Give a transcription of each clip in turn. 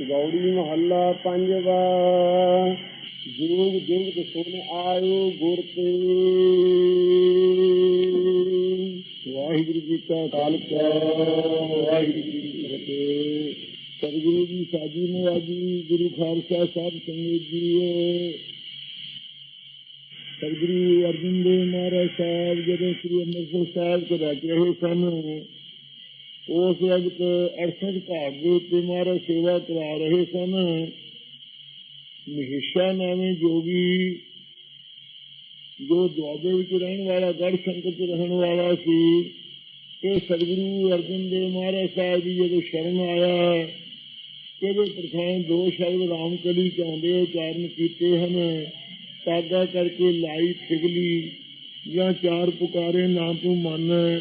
ਗੌੜੀ ਮਹੱਲਾ ਪੰਜਵਾ ਜੁਗ ਜੁਗ ਤੇ ਆਇਓ ਗੁਰ ਤੇ ਵਾਹਿਗੁਰੂ ਜੀ ਕਾ ਖਾਲਸਾ, ਵਾਹਿਗੁਰੂ ਜੀ ਕੀ ਫਤਿਹ। ਸਤਿਗੁਰੂ ਜੀ ਸਾਜੀ ਨਵਾਜੀ ਗੁਰੂ ਖਾਲਸਾ ਸਾਹਿਬ ਸੰਗਤ ਜੀ ਸਤਿਗੁਰੂ ਅਰਜਨ ਦੇਵ ਮਹਾਰਾਜ ਸਾਹਿਬ, ਜਦੋਂ ਸ੍ਰੀ ਅੰਮ੍ਰਿਤਸਰ ਸਾਹਿਬ ਤੋਂ ਰੱਖ ਰਹੇ ਸਨ ਉਸ ਵਕਤ 68 ਘਾਟ ਦੇ ਉੱਤੇ ਮਹਾਰਾਜ ਸੇਵਾ ਕਰਾ ਰਹੇ ਸਨ। ਮਹੇਸ਼ਾ ਨਾਮੇ ਜੋਗੀ, ਜੋ ਦੁਆਬੇ ਵਿੱਚ ਰਹਿਣ ਵਾਲਾ ਗੜ ਸੰਕਟ ਰਹਿਣ ਵਾਲਾ ਸੀ, ਇਹ ਸਤਿਗੁਰੂ ਅਰਜਨ ਦੇਵ ਮਹਾਰਾਜ ਸਾਹਿਬ ਜੀ ਜਦੋਂ ਸ਼ਰਨ ਆਇਆ, ਇਹਦੇ ਪ੍ਰਥਮ ਦੋ ਸ਼ਬਦ ਰਾਮਕਲੀ ਚਾਹੁੰਦੇ ਉਚਾਰਨ ਕੀਤੇ ਹਨ। ਤਾਗਾ ਕਰਕੇ ਲਾਈ ਫਿਗਲੀ ਜਾਂ ਚਾਰ ਪੁਕਾਰੇ ਨਾ ਤੂੰ ਮੰਨ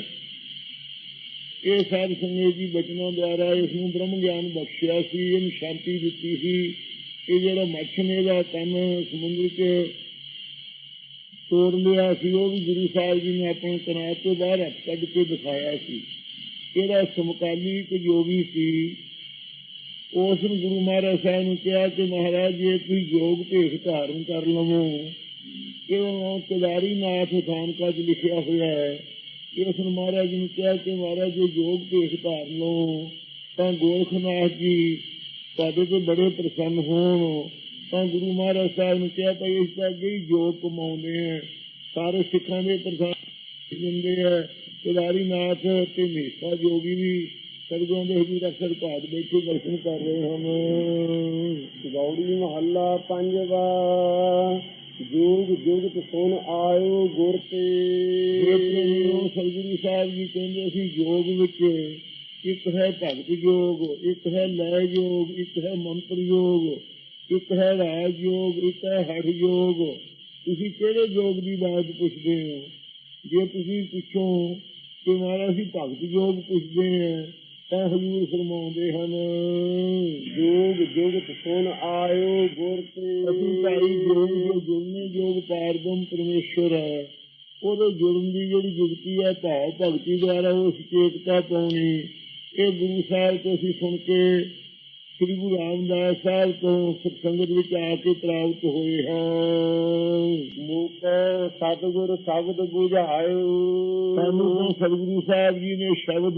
ਇਹ ਸਾਧ ਸੰਗਤ ਜੀ ਬਚਨਾਂ ਦੁਆਰਾ ਇਸ ਨੂੰ ਬ੍ਰਹਮ ਗਿਆਨ ਬਖਸ਼ਿਆ ਸੀ, ਇਹਨੂੰ ਸ਼ਾਂਤੀ ਦਿੱਤੀ ਸੀ। ਇਹ ਜਿਹੜਾ ਮੱਛਨੇ ਦਾ ਕੰਮ ਸਮੁੰਦਰ 'ਚ ਤੋੜ ਲਿਆ ਸੀ, ਉਹ ਵੀ ਗੁਰੂ ਸਾਹਿਬ ਜੀ ਨੇ ਆਪਣੇ ਤਨਾਤ ਤੋਂ ਬਾਹਰ ਕੱਢ ਕੇ ਦਿਖਾਇਆ ਸੀ। ਇਹਦਾ ਸਮਕਾਲੀ ਇੱਕ ਯੋਗੀ ਸੀ। ਉਸ ਨੂੰ ਗੁਰੂ ਮਹਾਰਾਜ ਸਾਹਿਬ ਨੂੰ ਕਿਹਾ ਕਿ ਮਹਾਰਾਜ, ਜੇ ਤੁਸੀਂ ਯੋਗ ਭੇਖ ਧਾਰਨ ਕਰ ਲਵੋ ਇਹ ਕੇਦਾਰੀ ਨਾਥ ਖਾਨਕਾ 'ਚ ਲਿਖਿਆ ਹੋਇਆ ਹੈ। ਕਿ ਮਹਾਰਾਜ ਨੂੰ ਕਿਹਾ ਕਿ ਮਹਾਰਾਜ ਜੇ ਯੋਗ ਭੇਖ ਧਾਰ ਲਓ ਤਾਂ ਗੋਰਖਨਾਥ ਜੀ ਤੁਹਾਡੇ ਤੇ ਬੜੇ ਪ੍ਰਸੰਨ ਹੋਣ। ਤਾਂ ਗੁਰੂ ਮਹਾਰਾਜ ਸਾਹਿਬ ਨੇ ਕਿਹਾ ਭਾਈ ਇਸ ਦਾ ਅੱਗੇ ਹੀ ਕਮਾਉਂਦੇ ਆ। ਸਾਰੇ ਸਿੱਖਾਂ ਦੇ ਪ੍ਰਸੰਨ ਜਿੰਦੇ ਆ। ਕੇਦਾਰੀ ਨਾਥ ਤੇ ਮੇਸਾ ਜੋਗੀ ਵੀ ਸਤਿਗੁਰਾਂ ਦੇ ਹਜ਼ੂਰ ਅਕਸਰ ਘਾਟ ਬੈਠੇ ਦਰਸ਼ਨ ਕਰ ਰਹੇ ਹਨ। ਗੌੜੀ ਮਹੱਲਾ ਪੰਜਵਾ। ਜੁਗ ਜੁਗ ਤੇ ਆਇਓ ਗੁਰ ਤੇ। ਸਤਿਗੁਰੂ ਸਾਹਿਬ ਜੀ ਕਹਿੰਦੇ ਸੀ ਯੋਗ ਵਿੱਚ ਇੱਕ ਹੈ ਭਗਤ ਯੋਗ ਇੱਕ ਹੈ ਲੈ ਯੋਗ ਇੱਕ ਹੈ ਮੰਤਰ ਯੋਗ ਇੱਕ ਹੈ ਰਾਜ ਯੋਗ ਇੱਕ ਹੈ ਹਠ ਯੋਗ ਤੁਸੀਂ ਕਿਹੜੇ ਯੋਗ ਦੀ ਬਾਤ ਪੁੱਛਦੇ ਹੋ? ਜੇ ਤੁਸੀਂ ਪੁੱਛੋ ਕਿ ਮਹਾਰਾਜ ਅਸੀਂ ਭਗਤ ਯੋਗ ਪੁੱਛਦੇ ਹਾਂ ਤਾਂ ਹਜ਼ੂਰ ਫਰਮਾਉਂਦੇ ਹਨ। ਜੋਗ ਜੋਗ ਸੁਣ ਆਇਓ ਗੁਰ ਤੇ। ਅਸੀਂ ਭਾਈ ਜੋਗ ਜੋ ਜੁੜਨੇ ਯੋਗ ਪਾਰਦਮ ਪਰਮੇਸ਼ਰ ਹੈ। ਉਹਦੇ ਜੁੜਨ ਦੀ ਜਿਹੜੀ ਜੁਗਤੀ ਹੈ ਭਾਵ ਭਗਤੀ ਦੁਆਰਾ ਉਹ ਸੁਚੇਤਤਾ ਪਾਉਣੀ। ਇਹ ਗੁਰੂ ਸਾਹਿਬ ਤੋਂ ਅਸੀਂ ਸੁਣ ਕੇ ਸ੍ਰੀ ਗੁਰੂ ਰਾਮਦਾਸ ਸਾਹਿਬ ਤੋਂ ਸਤਸੰਗਤ ਵਿੱਚ ਆ ਕੇ ਪ੍ਰਾਪਤ ਹੋਏ ਹਾਂ। ਮੂਕ ਸਤਿਗੁਰ ਸ਼ਬਦ 부ਝਾਇਓ ਸਾਨੂੰ ਸਤਿਗੁਰੂ ਸਾਹਿਬ ਜੀ ਨੇ ਸ਼ਬਦ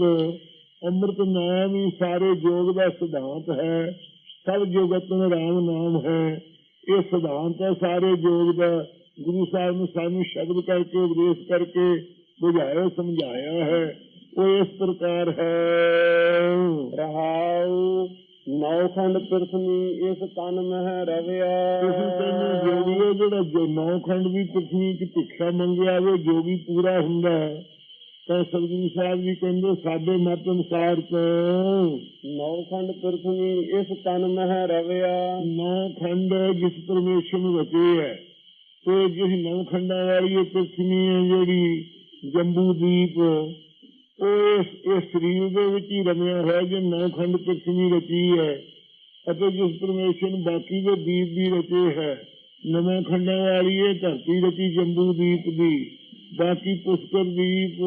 ਅੰਮ੍ਰਿਤ ਨਾਮ ਹੀ ਸਾਰੇ ਯੋਗ ਦਾ ਸਿਧਾਂਤ ਹੈ। ਸਭ ਜਗਤ ਨੂੰ ਰਾਮ ਨਾਮ ਹੈ। ਇਹ ਸਿਧਾਂਤ ਹੈ ਸਾਰੇ ਯੋਗ ਦਾ। ਗੁਰੂ ਸਾਹਿਬ ਨੇ ਸਾਨੂੰ ਸ਼ਬਦ ਕਰਕੇ ਉਪਦੇਸ਼ ਕਰਕੇ ਬੁਝਾਇਆ ਸਮਝਾਇਆ ਹੈ। ਉਹ ਇਸ ਪ੍ਰਕਾਰ ਹੈ। ਰਹਾਉ ਨੌਖੰਡ ਪ੍ਰਥਮੀ ਇਸ ਤਨ ਮਹਿ ਰਵਿਆ। ਤੁਸੀਂ ਕਹਿੰਦੇ ਜੋਗੀਓ ਜਿਹੜਾ ਜੋ ਨੌਖੰਡ ਵੀ ਪ੍ਰਥਮੀ ਚ ਭਿੱਖਾ ਮੰਗਿਆ ਉਹ ਜੋਗੀ ਪੂਰਾ ਹੁੰਦਾ ਹੈ। ਤਾਂ ਸਤਿਗੁਰੂ ਸਾਹਿਬ ਜੀ ਕਹਿੰਦੇ, ਸਾਡੇ ਮਤ ਅਨੁਸਾਰ ਤੋਂ ਨੌਖੰਡ ਪ੍ਰਥਮੀ ਇਸ ਤਨ ਮਹਿ ਰਵਿਆ। ਨੌਖੰਡ ਜਿਸ ਪਰਮੇਸ਼ਰ ਨੂੰ ਰਚੇ ਹੈ। ਤੇ ਜਿਸ ਨੌਖੰਡਾਂ ਵਾਲੀ ਇਹ ਪ੍ਰਥਮੀ ਹੈ ਜਿਹੜੀ ਜੰਬੂ ਦੀਪ, ਉਹ ਇਸ ਇਸ ਸਰੀਰ ਦੇ ਵਿੱਚ ਹੀ ਰਮਿਆ ਹੋਇਆ ਜੋ ਨੌਖੰਡ ਪ੍ਰਥਮੀ ਰਚੀ ਹੈ। ਅਤੇ ਜਿਸ ਪਰਮੇਸ਼ਰ ਨੂੰ ਬਾਕੀ ਦੇ ਦੀਪ ਵੀ ਰਚੇ ਹੈ। ਨਵੇਂ ਖੰਡਾਂ ਵਾਲੀ ਇਹ ਧਰਤੀ ਰਚੀ ਜੰਬੂ ਦੀਪ ਦੀ। ਬਾਕੀ ਪੁਸ਼ਕਰ ਦੀਪ,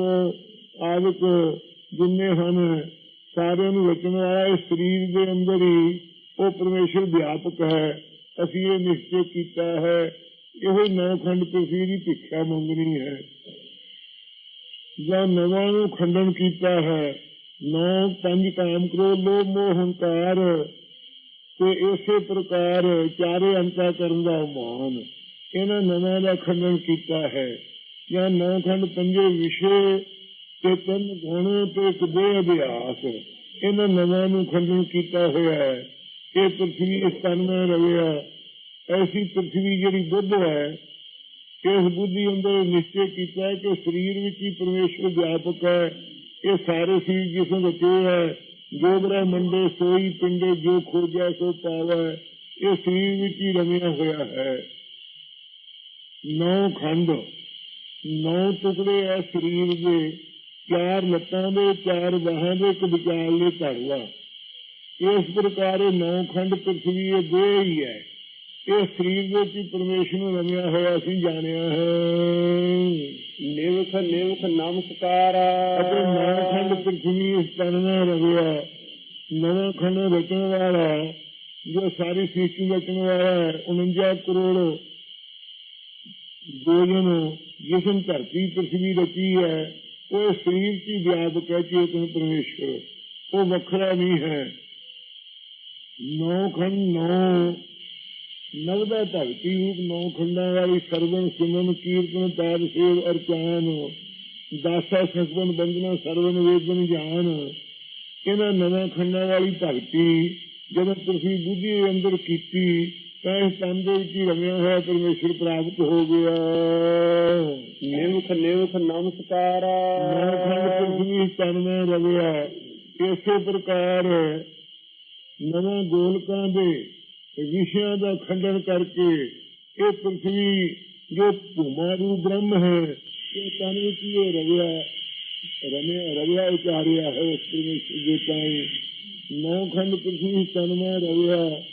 ਆਦਿਕ ਜਿੰਨੇ ਹਨ, ਸਾਰਿਆਂ ਨੂੰ ਰਚਣ ਵਾਲਾ ਇਸ ਸਰੀਰ ਦੇ ਅੰਦਰ ਹੀ ਉਹ ਪਰਮੇਸ਼ਰ ਵਿਆਪਕ ਹੈ। ਅਸੀਂ ਇਹ ਨਿਸ਼ਚੈ ਕੀਤਾ ਹੈ, ਇਹੋ ਨੌ ਖੰਡ ਦੀ ਭਿੱਖਿਆ ਮੰਗਣੀ ਹੈ। ਜਾਂ ਨਵਾਂ ਨੂੰ ਖੰਡਨ ਕੀਤਾ ਹੈ। ਨੌ ਪੰਜ ਕਾਮ ਕਰੋ, ਲੋਭ, ਮੋਹ, ਹੰਕਾਰ ਤੇ ਇਸੇ ਪ੍ਰਕਾਰ ਚਾਰੇ ਅੰਤਾ ਕਰਨ ਦਾ ਮਾਨ ਇਹਨਾਂ ਨਵਾਂ ਦਾ ਖੰਡਨ ਕੀਤਾ ਹੈ। ਜਾਂ ਨੌ ਖੰਡ ਪੰਜੇ ਵਿਸ਼ੇ ਤੇ ਤਿੰਨ ਗੁਣ ਤੇ ਇੱਕ ਅਭਿਆਸ ਇਹਨਾਂ ਨਵਾਂ ਨੂੰ ਖੰਡਨ ਕੀਤਾ ਹੋਇਆ ਹੈ। ਇਹ ਪ੍ਰਥਵੀ ਇਸ ਤਨ ਵਿੱਚ ਰਵਿਆ ਐਸੀ ਪ੍ਰਥਵੀ ਜਿਹੜੀ ਬੁੱਧ ਹੈ, ਇਸ ਬੁੱਧੀ ਅੰਦਰ ਨਿਸ਼ਚੈ ਕੀਤਾ ਕਿ ਸਰੀਰ ਵਿੱਚ ਹੀ ਪਰਮੇਸ਼ਰ ਵਿਆਪਕ ਹੈ। ਇਹ ਸਾਰੇ ਸਰੀਰ ਜਿਸ ਨੂੰ ਰਚੇ ਹੈ ਜੋ ਬ੍ਰਹਮੰਡੇ ਸੋਈ ਪਿੰਡੇ, ਜੋ ਖੋਜਿਆ ਸੋ ਪਾਵੈ, ਇਹ ਸਰੀਰ ਵਿੱਚ ਹੀ ਰਮਿਆ ਹੋਇਆ ਹੈ। ਨੌ ਖੰਡ। ਨੌ ਟੁਕੜੇ ਹੈ ਸਰੀਰ ਦੇ ਚਾਰ ਲੱਤਾਂ ਦੇ ਚਾਰ ਬਾਹਾਂ ਦੇ ਇੱਕ ਵਿਚਾਲੇ ਧੜਵਾ ਇਸ ਪ੍ਰਕਾਰ ਇਹ ਨੌ ਖੰਡ ਪ੍ਰਥਵੀ ਇਹ ਦੋ ਹੀ ਹੈ। ਇਹ ਸਰੀਰ ਵਿੱਚ ਹੀ ਪਰਮੇਸ਼ਰ ਨੂੰ ਰਮਿਆ ਹੋਇਆ ਅਸੀਂ ਜਾਣਿਆ ਹੈ। ਨਿਵਖ ਨਿਵਖ ਨਮਸਕਾਰ। ਅਤੇ ਨੌ ਖੰਡ ਪ੍ਰਥਵੀ ਇਸ ਵਿੱਚ ਰਵਿਆ ਨਵਾਂ ਖੰਡ ਰਚਣ ਵਾਲਾ ਜੋ ਸਾਰੀ ਸ੍ਰਿਸ਼ਟੀ ਰਚਣ ਵਾਲਾ ਹੈ 49 ਕਰੋੜ ਗੋਜਨ ਜਿਸਨ ਧਰਤੀ ਪ੍ਰਥਵੀ ਰਚੀ ਹੈ, ਉਹ ਸਰੀਰ ਦੀ ਵਿਆਪਕ ਹੈ ਚੇਤਨ ਪਰਮੇਸ਼ਰ ਉਹ ਵੱਖਰਾ ਨਹੀਂ ਹੈ। ਨੌ ਖੰਡ ਨੌ, ਨਵਦਾ ਭਗਤੀ ਰੂਪ ਨੌ ਖੰਡਾਂ ਵਾਲੀ ਸਰਵਨ ਸਿਮਰਨ ਕੀਰਤਨ ਤਾਰ ਸੇਵ ਅਰਚਾਨ ਦਾਸਾ ਸਸਵਨ ਬੰਦਨਾ ਸਰਵਨ ਵੇਦਨ ਜਾਨ ਇਹਨਾਂ ਨਵਾਂ ਖੰਡਾਂ ਵਾਲੀ ਧਰਤੀ ਜਦੋਂ ਤੁਸੀਂ ਬੁੱਧੀ ਅੰਦਰ ਕੀਤੀ ਤਾਂ ਇਸ ਤਨ ਦੇ ਵਿੱਚ ਹੀ ਰਮਿਆ ਹੋਇਆ ਪਰਮੇਸ਼ਰ ਪ੍ਰਾਪਤ ਹੋ ਗਿਆ। ਨਿਮਖ ਨਿਮਖ ਨਮਸਕਾਰਾ। ਨੌ ਖੰਡ ਪ੍ਰਥਵੀ ਤਨ ਰਵਿਆ ਇਸੇ ਪ੍ਰਕਾਰ ਨਵੇਂ ਗੋਲਕਾਂ ਦੇ ਵਿਸ਼ਿਆਂ ਦਾ ਖੰਡਨ ਕਰਕੇ ਇਹ ਪ੍ਰਥਵੀ ਜੋ ਭੂਮਾ ਰੂਪ ਬ੍ਰਹਮ ਹੈ ਇਹ ਤਨ ਵਿੱਚ ਹੀ ਰਵਿਆ ਰਮਿਆ ਰਵਿਆ ਉਚਾਰਿਆ ਹੈ ਉਸ ਪਰਮੇਸ਼ਰ ਦੇ ਤਾਈ ਨੌ ਖੰਡ ਪ੍ਰਥਵੀ ਤਨ ਰਵਿਆ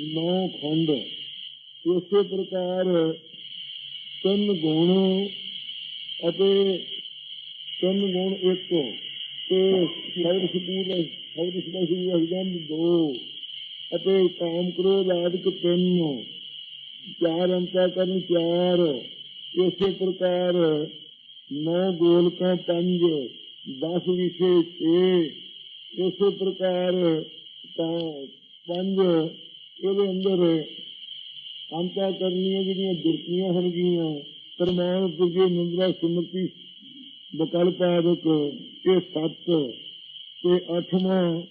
ਨੌ ਖੰਡ। ਇਸੇ ਪ੍ਰਕਾਰ ਤਿੰਨ ਗੁਣ ਅਤੇ ਤਿੰਨ ਗੁਣ ਇੱਕ। ਤੇ ਸ਼ਬਦ ਸਪੂਰ ਸ਼ਬਦ ਸਪੂਰ ਹਜਮ ਦੋ ਅਤੇ ਕਾਮ ਕ੍ਰੋਧ ਆਦਿਕ ਤਿੰਨ। ਚਾਰ ਅੰਤਾ ਕਰਨ ਚਾਰ। ਇਸੇ ਪ੍ਰਕਾਰ ਨੌ ਗੋਲਕਾਂ ਪੰਜ 10 ਵਿਸ਼ੇ 6 ਇਸੇ ਪ੍ਰਕਾਰ ਤਾਂ ਪੰਜ ਇਹਦੇ ਅੰਦਰ ਅੰਤਾ ਕਰਨੀਆਂ ਜਿਹੜੀਆਂ ਦੁਰਤੀਆਂ ਹਨ ਗੀਆਂ ਪਰਮਾਨ ਪੁਰਜੇ ਨਿੰਦਰਾ ਸਿਮਰਤੀ ਬਕਲ ਆਦਿਕ ਇਹ ਸੱਤ ਤੇ ਅੱਠਵਾਂ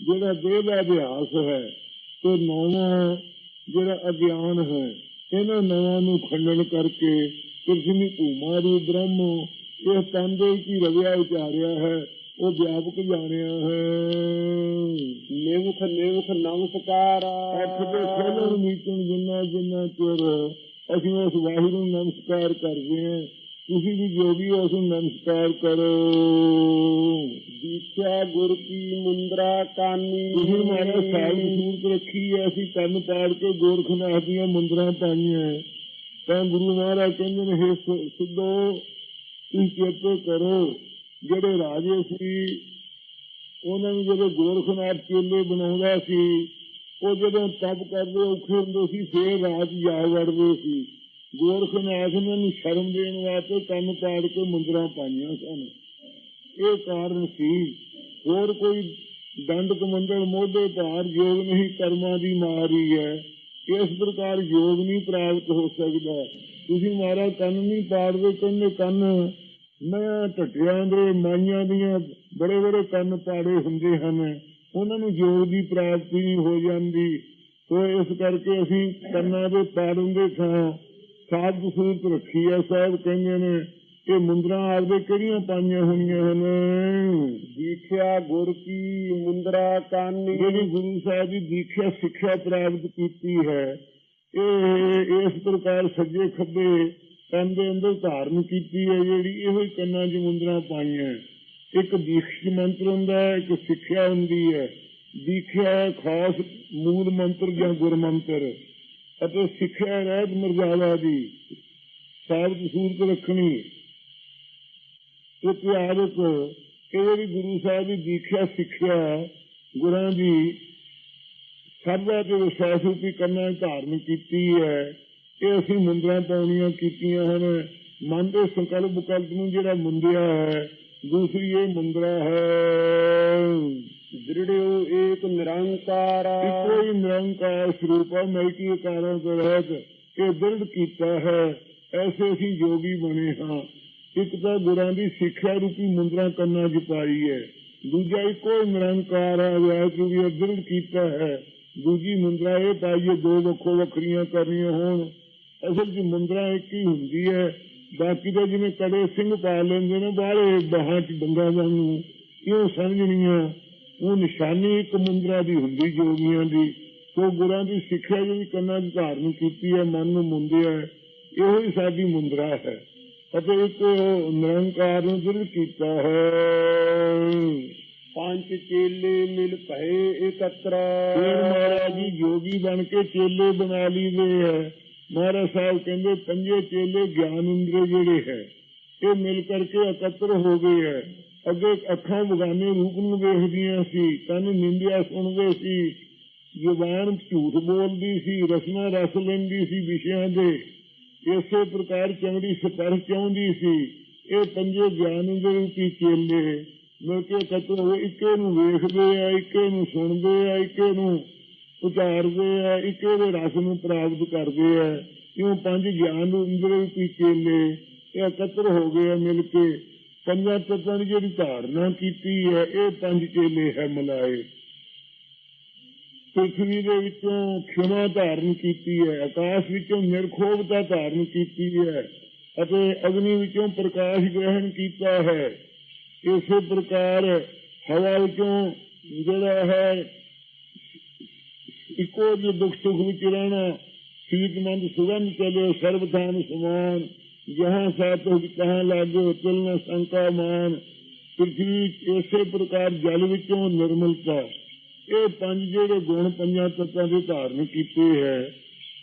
ਜਿਹੜਾ ਦੇਹ ਦਾ ਅਭਿਆਸ ਹੈ ਤੇ ਨੌਵਾਂ ਜਿਹੜਾ ਅਗਿਆਨ ਹੈ, ਇਹਨਾਂ ਨਵਾਂ ਨੂੰ ਖੰਡਨ ਕਰਕੇ ਕਿਰਸਨੀ ਭੂਮਾ ਦੀ ਬ੍ਰਹਮ ਇਹ ਤਨ ਦੇ ਰਵਿਆ ਉਚਾਰਿਆ ਹੈ। ਉਹ ਵਿਆਪਕ ਜਾਣਿਆ ਹੈ। ਨਿਮਖ ਨਿਮਖ ਨਮਸਕਾਰਾ ਅੱਠ ਦੇ ਖੇਲਣ ਮੀਟਣ ਜਿੰਨਾ ਜਿੰਨਾ ਚਿਰ ਅਸੀਂ ਉਸ ਵਾਹਿਗੁਰੂ ਨੂੰ ਨਮਸਕਾਰ ਕਰਦੇ ਹਾਂ ਤੁਸੀਂ ਵੀ ਜੋ ਵੀ ਉਸ ਨੂੰ ਨਮਸਕਾਰ ਕਰੋ। ਦੀਖਿਆ ਗੁਰ ਕੀ ਮੁੰਦਰਾ ਕਾਨੀ ਤੁਸੀਂ ਮਾਰਾ ਸਾਲ ਸੂਰਤ ਰੱਖੀ ਹੈ ਅਸੀਂ ਕੰਨ ਪਾੜ ਕੇ ਗੋਰਖਨਾਥ ਦੀਆਂ ਮੁੰਦਰਾਂ ਪਾਈਆਂ ਤਾਂ ਗੁਰੂ ਮਹਾਰਾਜ ਕਹਿੰਦੇ ਨੇ ਹੇ ਸਿੱਧੋ ਤੁਸੀਂ ਚੇਤੇ ਕਰੋ। ਜਿਹੜੇ ਰਾਜੇ ਸੀ, ਉਹਨਾਂ ਨੂੰ ਜਦੋਂ ਗੋਰਖਨਾਥ ਚੇਲੇ ਬਣਾਉਂਦਾ ਸੀ, ਉਹ ਜਦੋਂ ਤਪ ਕਰਦੇ ਔਖੇ ਹੁੰਦੇ ਸੀ, ਫੇਰ ਰਾਤ ਜਾ ਵੜਦੇ ਸੀ। ਗੋਰਖਨਾਥ ਨੇ ਨੂੰ ਸ਼ਰਮ ਦੇਣ ਵਾਸਤੇ ਕੰਨ ਪਾੜ ਕੇ ਮੁੰਦਰਾਂ ਪਾਈਆਂ ਸਨ। ਇਹ ਕਾਰਨ ਸੀ, ਹੋਰ ਕੋਈ ਦੰਡ ਕਮੰਡਲ ਮੋਢੇ ਭਾਰ ਯੋਗ ਨਹੀਂ, ਕਰਮਾਂ ਦੀ ਮਾਰੀ ਹੈ ਇਸ ਪ੍ਰਕਾਰ ਯੋਗ ਨਹੀਂ ਪ੍ਰਾਪਤ ਹੋ ਸਕਦਾ। ਤੁਸੀਂ ਮਾਰਾ ਕੰਨ ਨਹੀਂ ਪਾੜਦੇ ਕਹਿੰਦੇ ਕੰਨ ਮੈਂ ਟਟਿਆਂ ਦੇ ਮਾਈਆਂ ਦੀਆਂ ਬੜੇ ਬੜੇ ਕੰਨ ਪਾੜੇ ਹੁੰਦੇ ਹਨ। ਉਹਨਾਂ ਨੂੰ ਯੋਗ ਦੀ ਪ੍ਰਾਪਤੀ ਨਹੀਂ ਹੋ ਜਾਂਦੀ। ਸੋ ਇਸ ਕਰਕੇ ਅਸੀਂ ਕੰਨਾਂ ਦੇ ਪਾੜਨ ਦੇ ਥਾਂ ਸਾਧ ਸੂਰਤ ਰੱਖੀ ਹੈ ਸਾਹਿਬ ਕਹਿੰਦੇ ਨੇ ਕਿ ਮੁੰਦਰਾਂ ਆਪਦੇ ਕਿਹੜੀਆਂ ਪਾਈਆਂ ਹੋਣੀਆਂ ਹਨ? ਦੀਖਿਆ ਗੁਰ ਕੀ ਮੁੰਦਰਾ ਕਾਨੀ। ਜਿਹੜੀ ਗੁਰੂ ਸਾਹਿਬ ਦੀ ਦੀਖਿਆ ਸਿੱਖਿਆ ਪ੍ਰਾਪਤ ਕੀਤੀ ਹੈ ਇਹ ਇਸ ਪ੍ਰਕਾਰ ਸੱਜੇ ਖੱਬੇ ਕੰਨ ਦੇ ਅੰਦਰ ਧਾਰਨ ਕੀਤੀ ਹੈ ਜਿਹੜੀ ਇਹੋ ਹੀ ਕੰਨਾਂ 'ਚ ਮੁੰਦਰਾਂ ਪਾਈਆਂ ਇੱਕ ਦੀਖਿਤ ਮੰਤਰ ਹੁੰਦਾ ਹੈ, ਇੱਕ ਸਿੱਖਿਆ ਹੁੰਦੀ ਹੈ। ਦੀਖਿਆ ਖਾਸ ਮੂਲ ਮੰਤਰ ਜਾਂ ਗੁਰ ਮੰਤਰ ਅਤੇ ਸਿੱਖਿਆ ਰਹਿਤ ਮਰਜ਼ਾਦਾ ਦੀ। ਸਾਬਤ ਸੂਰਤ ਰੱਖਣੀ। ਇੱਕ ਆਦਤ ਇਹ ਜਿਹੜੀ ਗੁਰੂ ਸਾਹਿਬ ਦੀ ਦੀਖਿਆ ਸਿੱਖਿਆ ਗੁਰਾਂ ਦੀ ਸਰਦਾ ਤੇ ਵਿਸ਼ਵਾਸ ਰੂਪੀ ਕੰਨਾਂ ਧਾਰਨ ਕੀਤੀ ਹੈ। ਇਹ ਅਸੀਂ ਮੁੰਦਰਾਂ ਪਾਉਣੀਆਂ ਕੀਤੀਆਂ ਹਨ। ਮਨ ਦੇ ਸੰਕਲਪ ਵਿਕਲਪ ਨੂੰ ਜਿਹੜਾ ਮੁੰਦਿਆ ਹੈ ਦੂਸਰੀ ਇਹ ਮੁੰਦਰਾ ਹੈ। ਦ੍ਰਿੜਿਓ ਏਕ ਨਿਰੰਕਾਰਾ ਹੀ। ਨਿਰੰਕਾਰ ਸਰੂਪ ਹੈ ਮਿਲਕੀ ਕਾਰਨ ਰਹਿਤ ਇਹ ਦ੍ਰਿੜ ਕੀਤਾ ਹੈ। ਐਸੇ ਅਸੀਂ ਜੋਗੀ ਬਣੇ ਹਾਂ। ਇੱਕ ਤਾਂ ਗੁਰਾਂ ਦੀ ਸਿੱਖਿਆ ਰੂਪੀ ਮੁੰਦਰਾ ਕੰਨਾਂ 'ਚ ਪਾਈ ਹੈ। ਦੂਜਾ ਇੱਕੋ ਨਿਰੰਕਾਰ ਹੈ ਵੀ ਦ੍ਰਿੜ ਕੀਤਾ ਹੈ। ਦੂਜੀ ਮੁੰਦਰਾ ਇਹ ਪਾਈਏ ਦੋ ਵੱਖੋ ਵੱਖਰੀਆਂ ਕਰਨੀਆਂ ਹੋਣ। ਅਸਲ 'ਚ ਮੁੰਦਰਾ ਇੱਕ ਹੀ ਹੁੰਦੀ ਹੈ। ਬਾਕੀ ਤਾਂ ਜਿਵੇਂ ਕੜੇ ਸਿੰਘ ਪਾ ਲੈਂਦੇ ਨੇ ਬਾਹਰੇ ਬਾਹਾਂ 'ਚ ਡੰਗਾ ਵਾਂਗੂ। ਕਿਉਂ ਸਮਝਣੀਆਂ ਉਹ ਨਿਸ਼ਾਨੀ ਇੱਕ ਮੁੰਦਰਾ ਦੀ ਹੁੰਦੀ ਜੋਗੀਆਂ ਦੀ। ਸੋ ਗੁਰਾਂ ਦੀ ਸਿੱਖਿਆ ਜਿਹੜੀ ਕੰਨਾਂ 'ਚ ਧਾਰਨ ਕੀਤੀ ਹੈ ਮਨ ਨੂੰ ਮੁੰਦਿਆ ਇਹੋ ਹੀ ਸਾਡੀ ਮੁੰਦਰਾ ਹੈ। ਅਤੇ ਇੱਕ ਨਿਰੰਕਾਰ ਨੂੰ ਦ੍ਰਿੜ ਕੀਤਾ ਹੈ। ਪੰਜ ਚੇਲੇ ਮਿਲ ਭਏ ਇਕਤਰਾ। ਫਿਰ ਮਹਾਰਾਜ ਜੀ ਜੋਗੀ ਬਣ ਕੇ ਚੇਲੇ ਬਣਾ ਲਈਦੇ ਹੈ। ਮਹਾਰਾਜ ਸਾਹਿਬ ਕਹਿੰਦੇ, ਪੰਜੇ ਚੇਲੇ ਗਿਆਨ ਇੰਦਰੀ ਜਿਹੜੇ ਹੈ, ਇਹ ਮਿਲ ਕਰਕੇ ਇਕੱਤਰ ਹੋ ਗਏ ਹੈ। ਅੱਗੇ ਅੱਖਾਂ ਬਗਾਨੇ ਰੂਪ ਨੂੰ ਵੇਖਦੀਆਂ ਸੀ, ਕੰਨ ਨਿੰਦਿਆ ਸੁਣਦੇ ਸੀ। ਜ਼ੁਬਾਨ ਝੂਠ ਬੋਲਦੀ ਸੀ ਰਸਨਾ ਰਸ ਲੈਂਦੀ ਸੀ ਵਿਸ਼ਿਆਂ ਦੇ। ਇਸੇ ਪ੍ਰਕਾਰ ਚੰਗੜੀ ਸਪਰਸ਼ ਚਾਹੁੰਦੀ ਸੀ, ਇਹ ਪੰਜੇ ਗਿਆਨ ਦੇ ਰੂਪੀ ਚੇਲੇ? ਮਿਲ ਕੇ ਕਤੋ ਇੱਕੇ ਨੂੰ ਵੇਖਦੇ ਆ, ਇੱਕੇ ਨੂੰ ਸੁਣਦੇ ਆ, ਇੱਕੇ ਨੂੰ ਉਚਾਰਦੇ ਆ, ਇੱਕੇ ਦੇ ਰਸ ਨੂੰ ਪ੍ਰਾਪਤ ਕਰਦੇ ਆ। ਕਿਉਂ ਪੰਜ ਗਿਆਨ ਇੰਦਰ ਰੂਪੀ ਚੇਲੇ ਇਹ ਇਕੱਤਰ ਹੋ ਗਏ ਮਿਲ ਕੇ। ਪੰਜਾਂ ਤੱਤਾਂ ਦੀ ਜਿਹੜੀ ਧਾਰਨਾ ਕੀਤੀ ਹੈ, ਇਹ ਪੰਜ ਚੇਲੇ ਹੈ ਮਲਾਏ। ਪ੍ਰਿਥਵੀ ਦੇ ਵਿੱਚੋਂ ਖਿਮਾ ਧਾਰਨ ਕੀਤੀ ਹੈ, ਆਕਾਸ਼ ਵਿੱਚੋਂ ਨਿਰਖੋਭਤਾ ਧਾਰਨ ਕੀਤੀ ਹੈ, ਅਤੇ ਅਗਨੀ ਵਿੱਚੋਂ ਪ੍ਰਕਾਸ਼ ਗ੍ਰਹਿਣ ਕੀਤਾ ਹੈ। ਇਸੇ ਪ੍ਰਕਾਰ ਹਵਾ ਵਿੱਚੋਂ ਜਿਹੜਾ ਹੈ ਇੱਕੋ ਜਿਹੇ ਦੁੱਖ ਸੁਖ ਵਿੱਚ ਰਹਿਣਾ ਸੀਤਮੰਦ ਸੁਗੰਧ ਚਲੇ ਸਰਬਥਾਨ ਸਮਾਨ, ਜਹਾਂ ਸਾਤੋ ਕਹਾਂ ਲਾਗੋ ਤੁਲਨ ਸੰਕਾ ਮਾਨ ਪ੍ਰਿਥਵੀ ਇਸੇ ਪ੍ਰਕਾਰ ਜਲ ਵਿੱਚੋਂ ਨਿਰਮਲਤਾ। ਇਹ ਪੰਜ ਜਿਹੜੇ ਗੁਣ ਪੰਜਾਂ ਤੱਤਾਂ ਦੇ ਧਾਰਨ ਕੀਤੇ ਹੈ,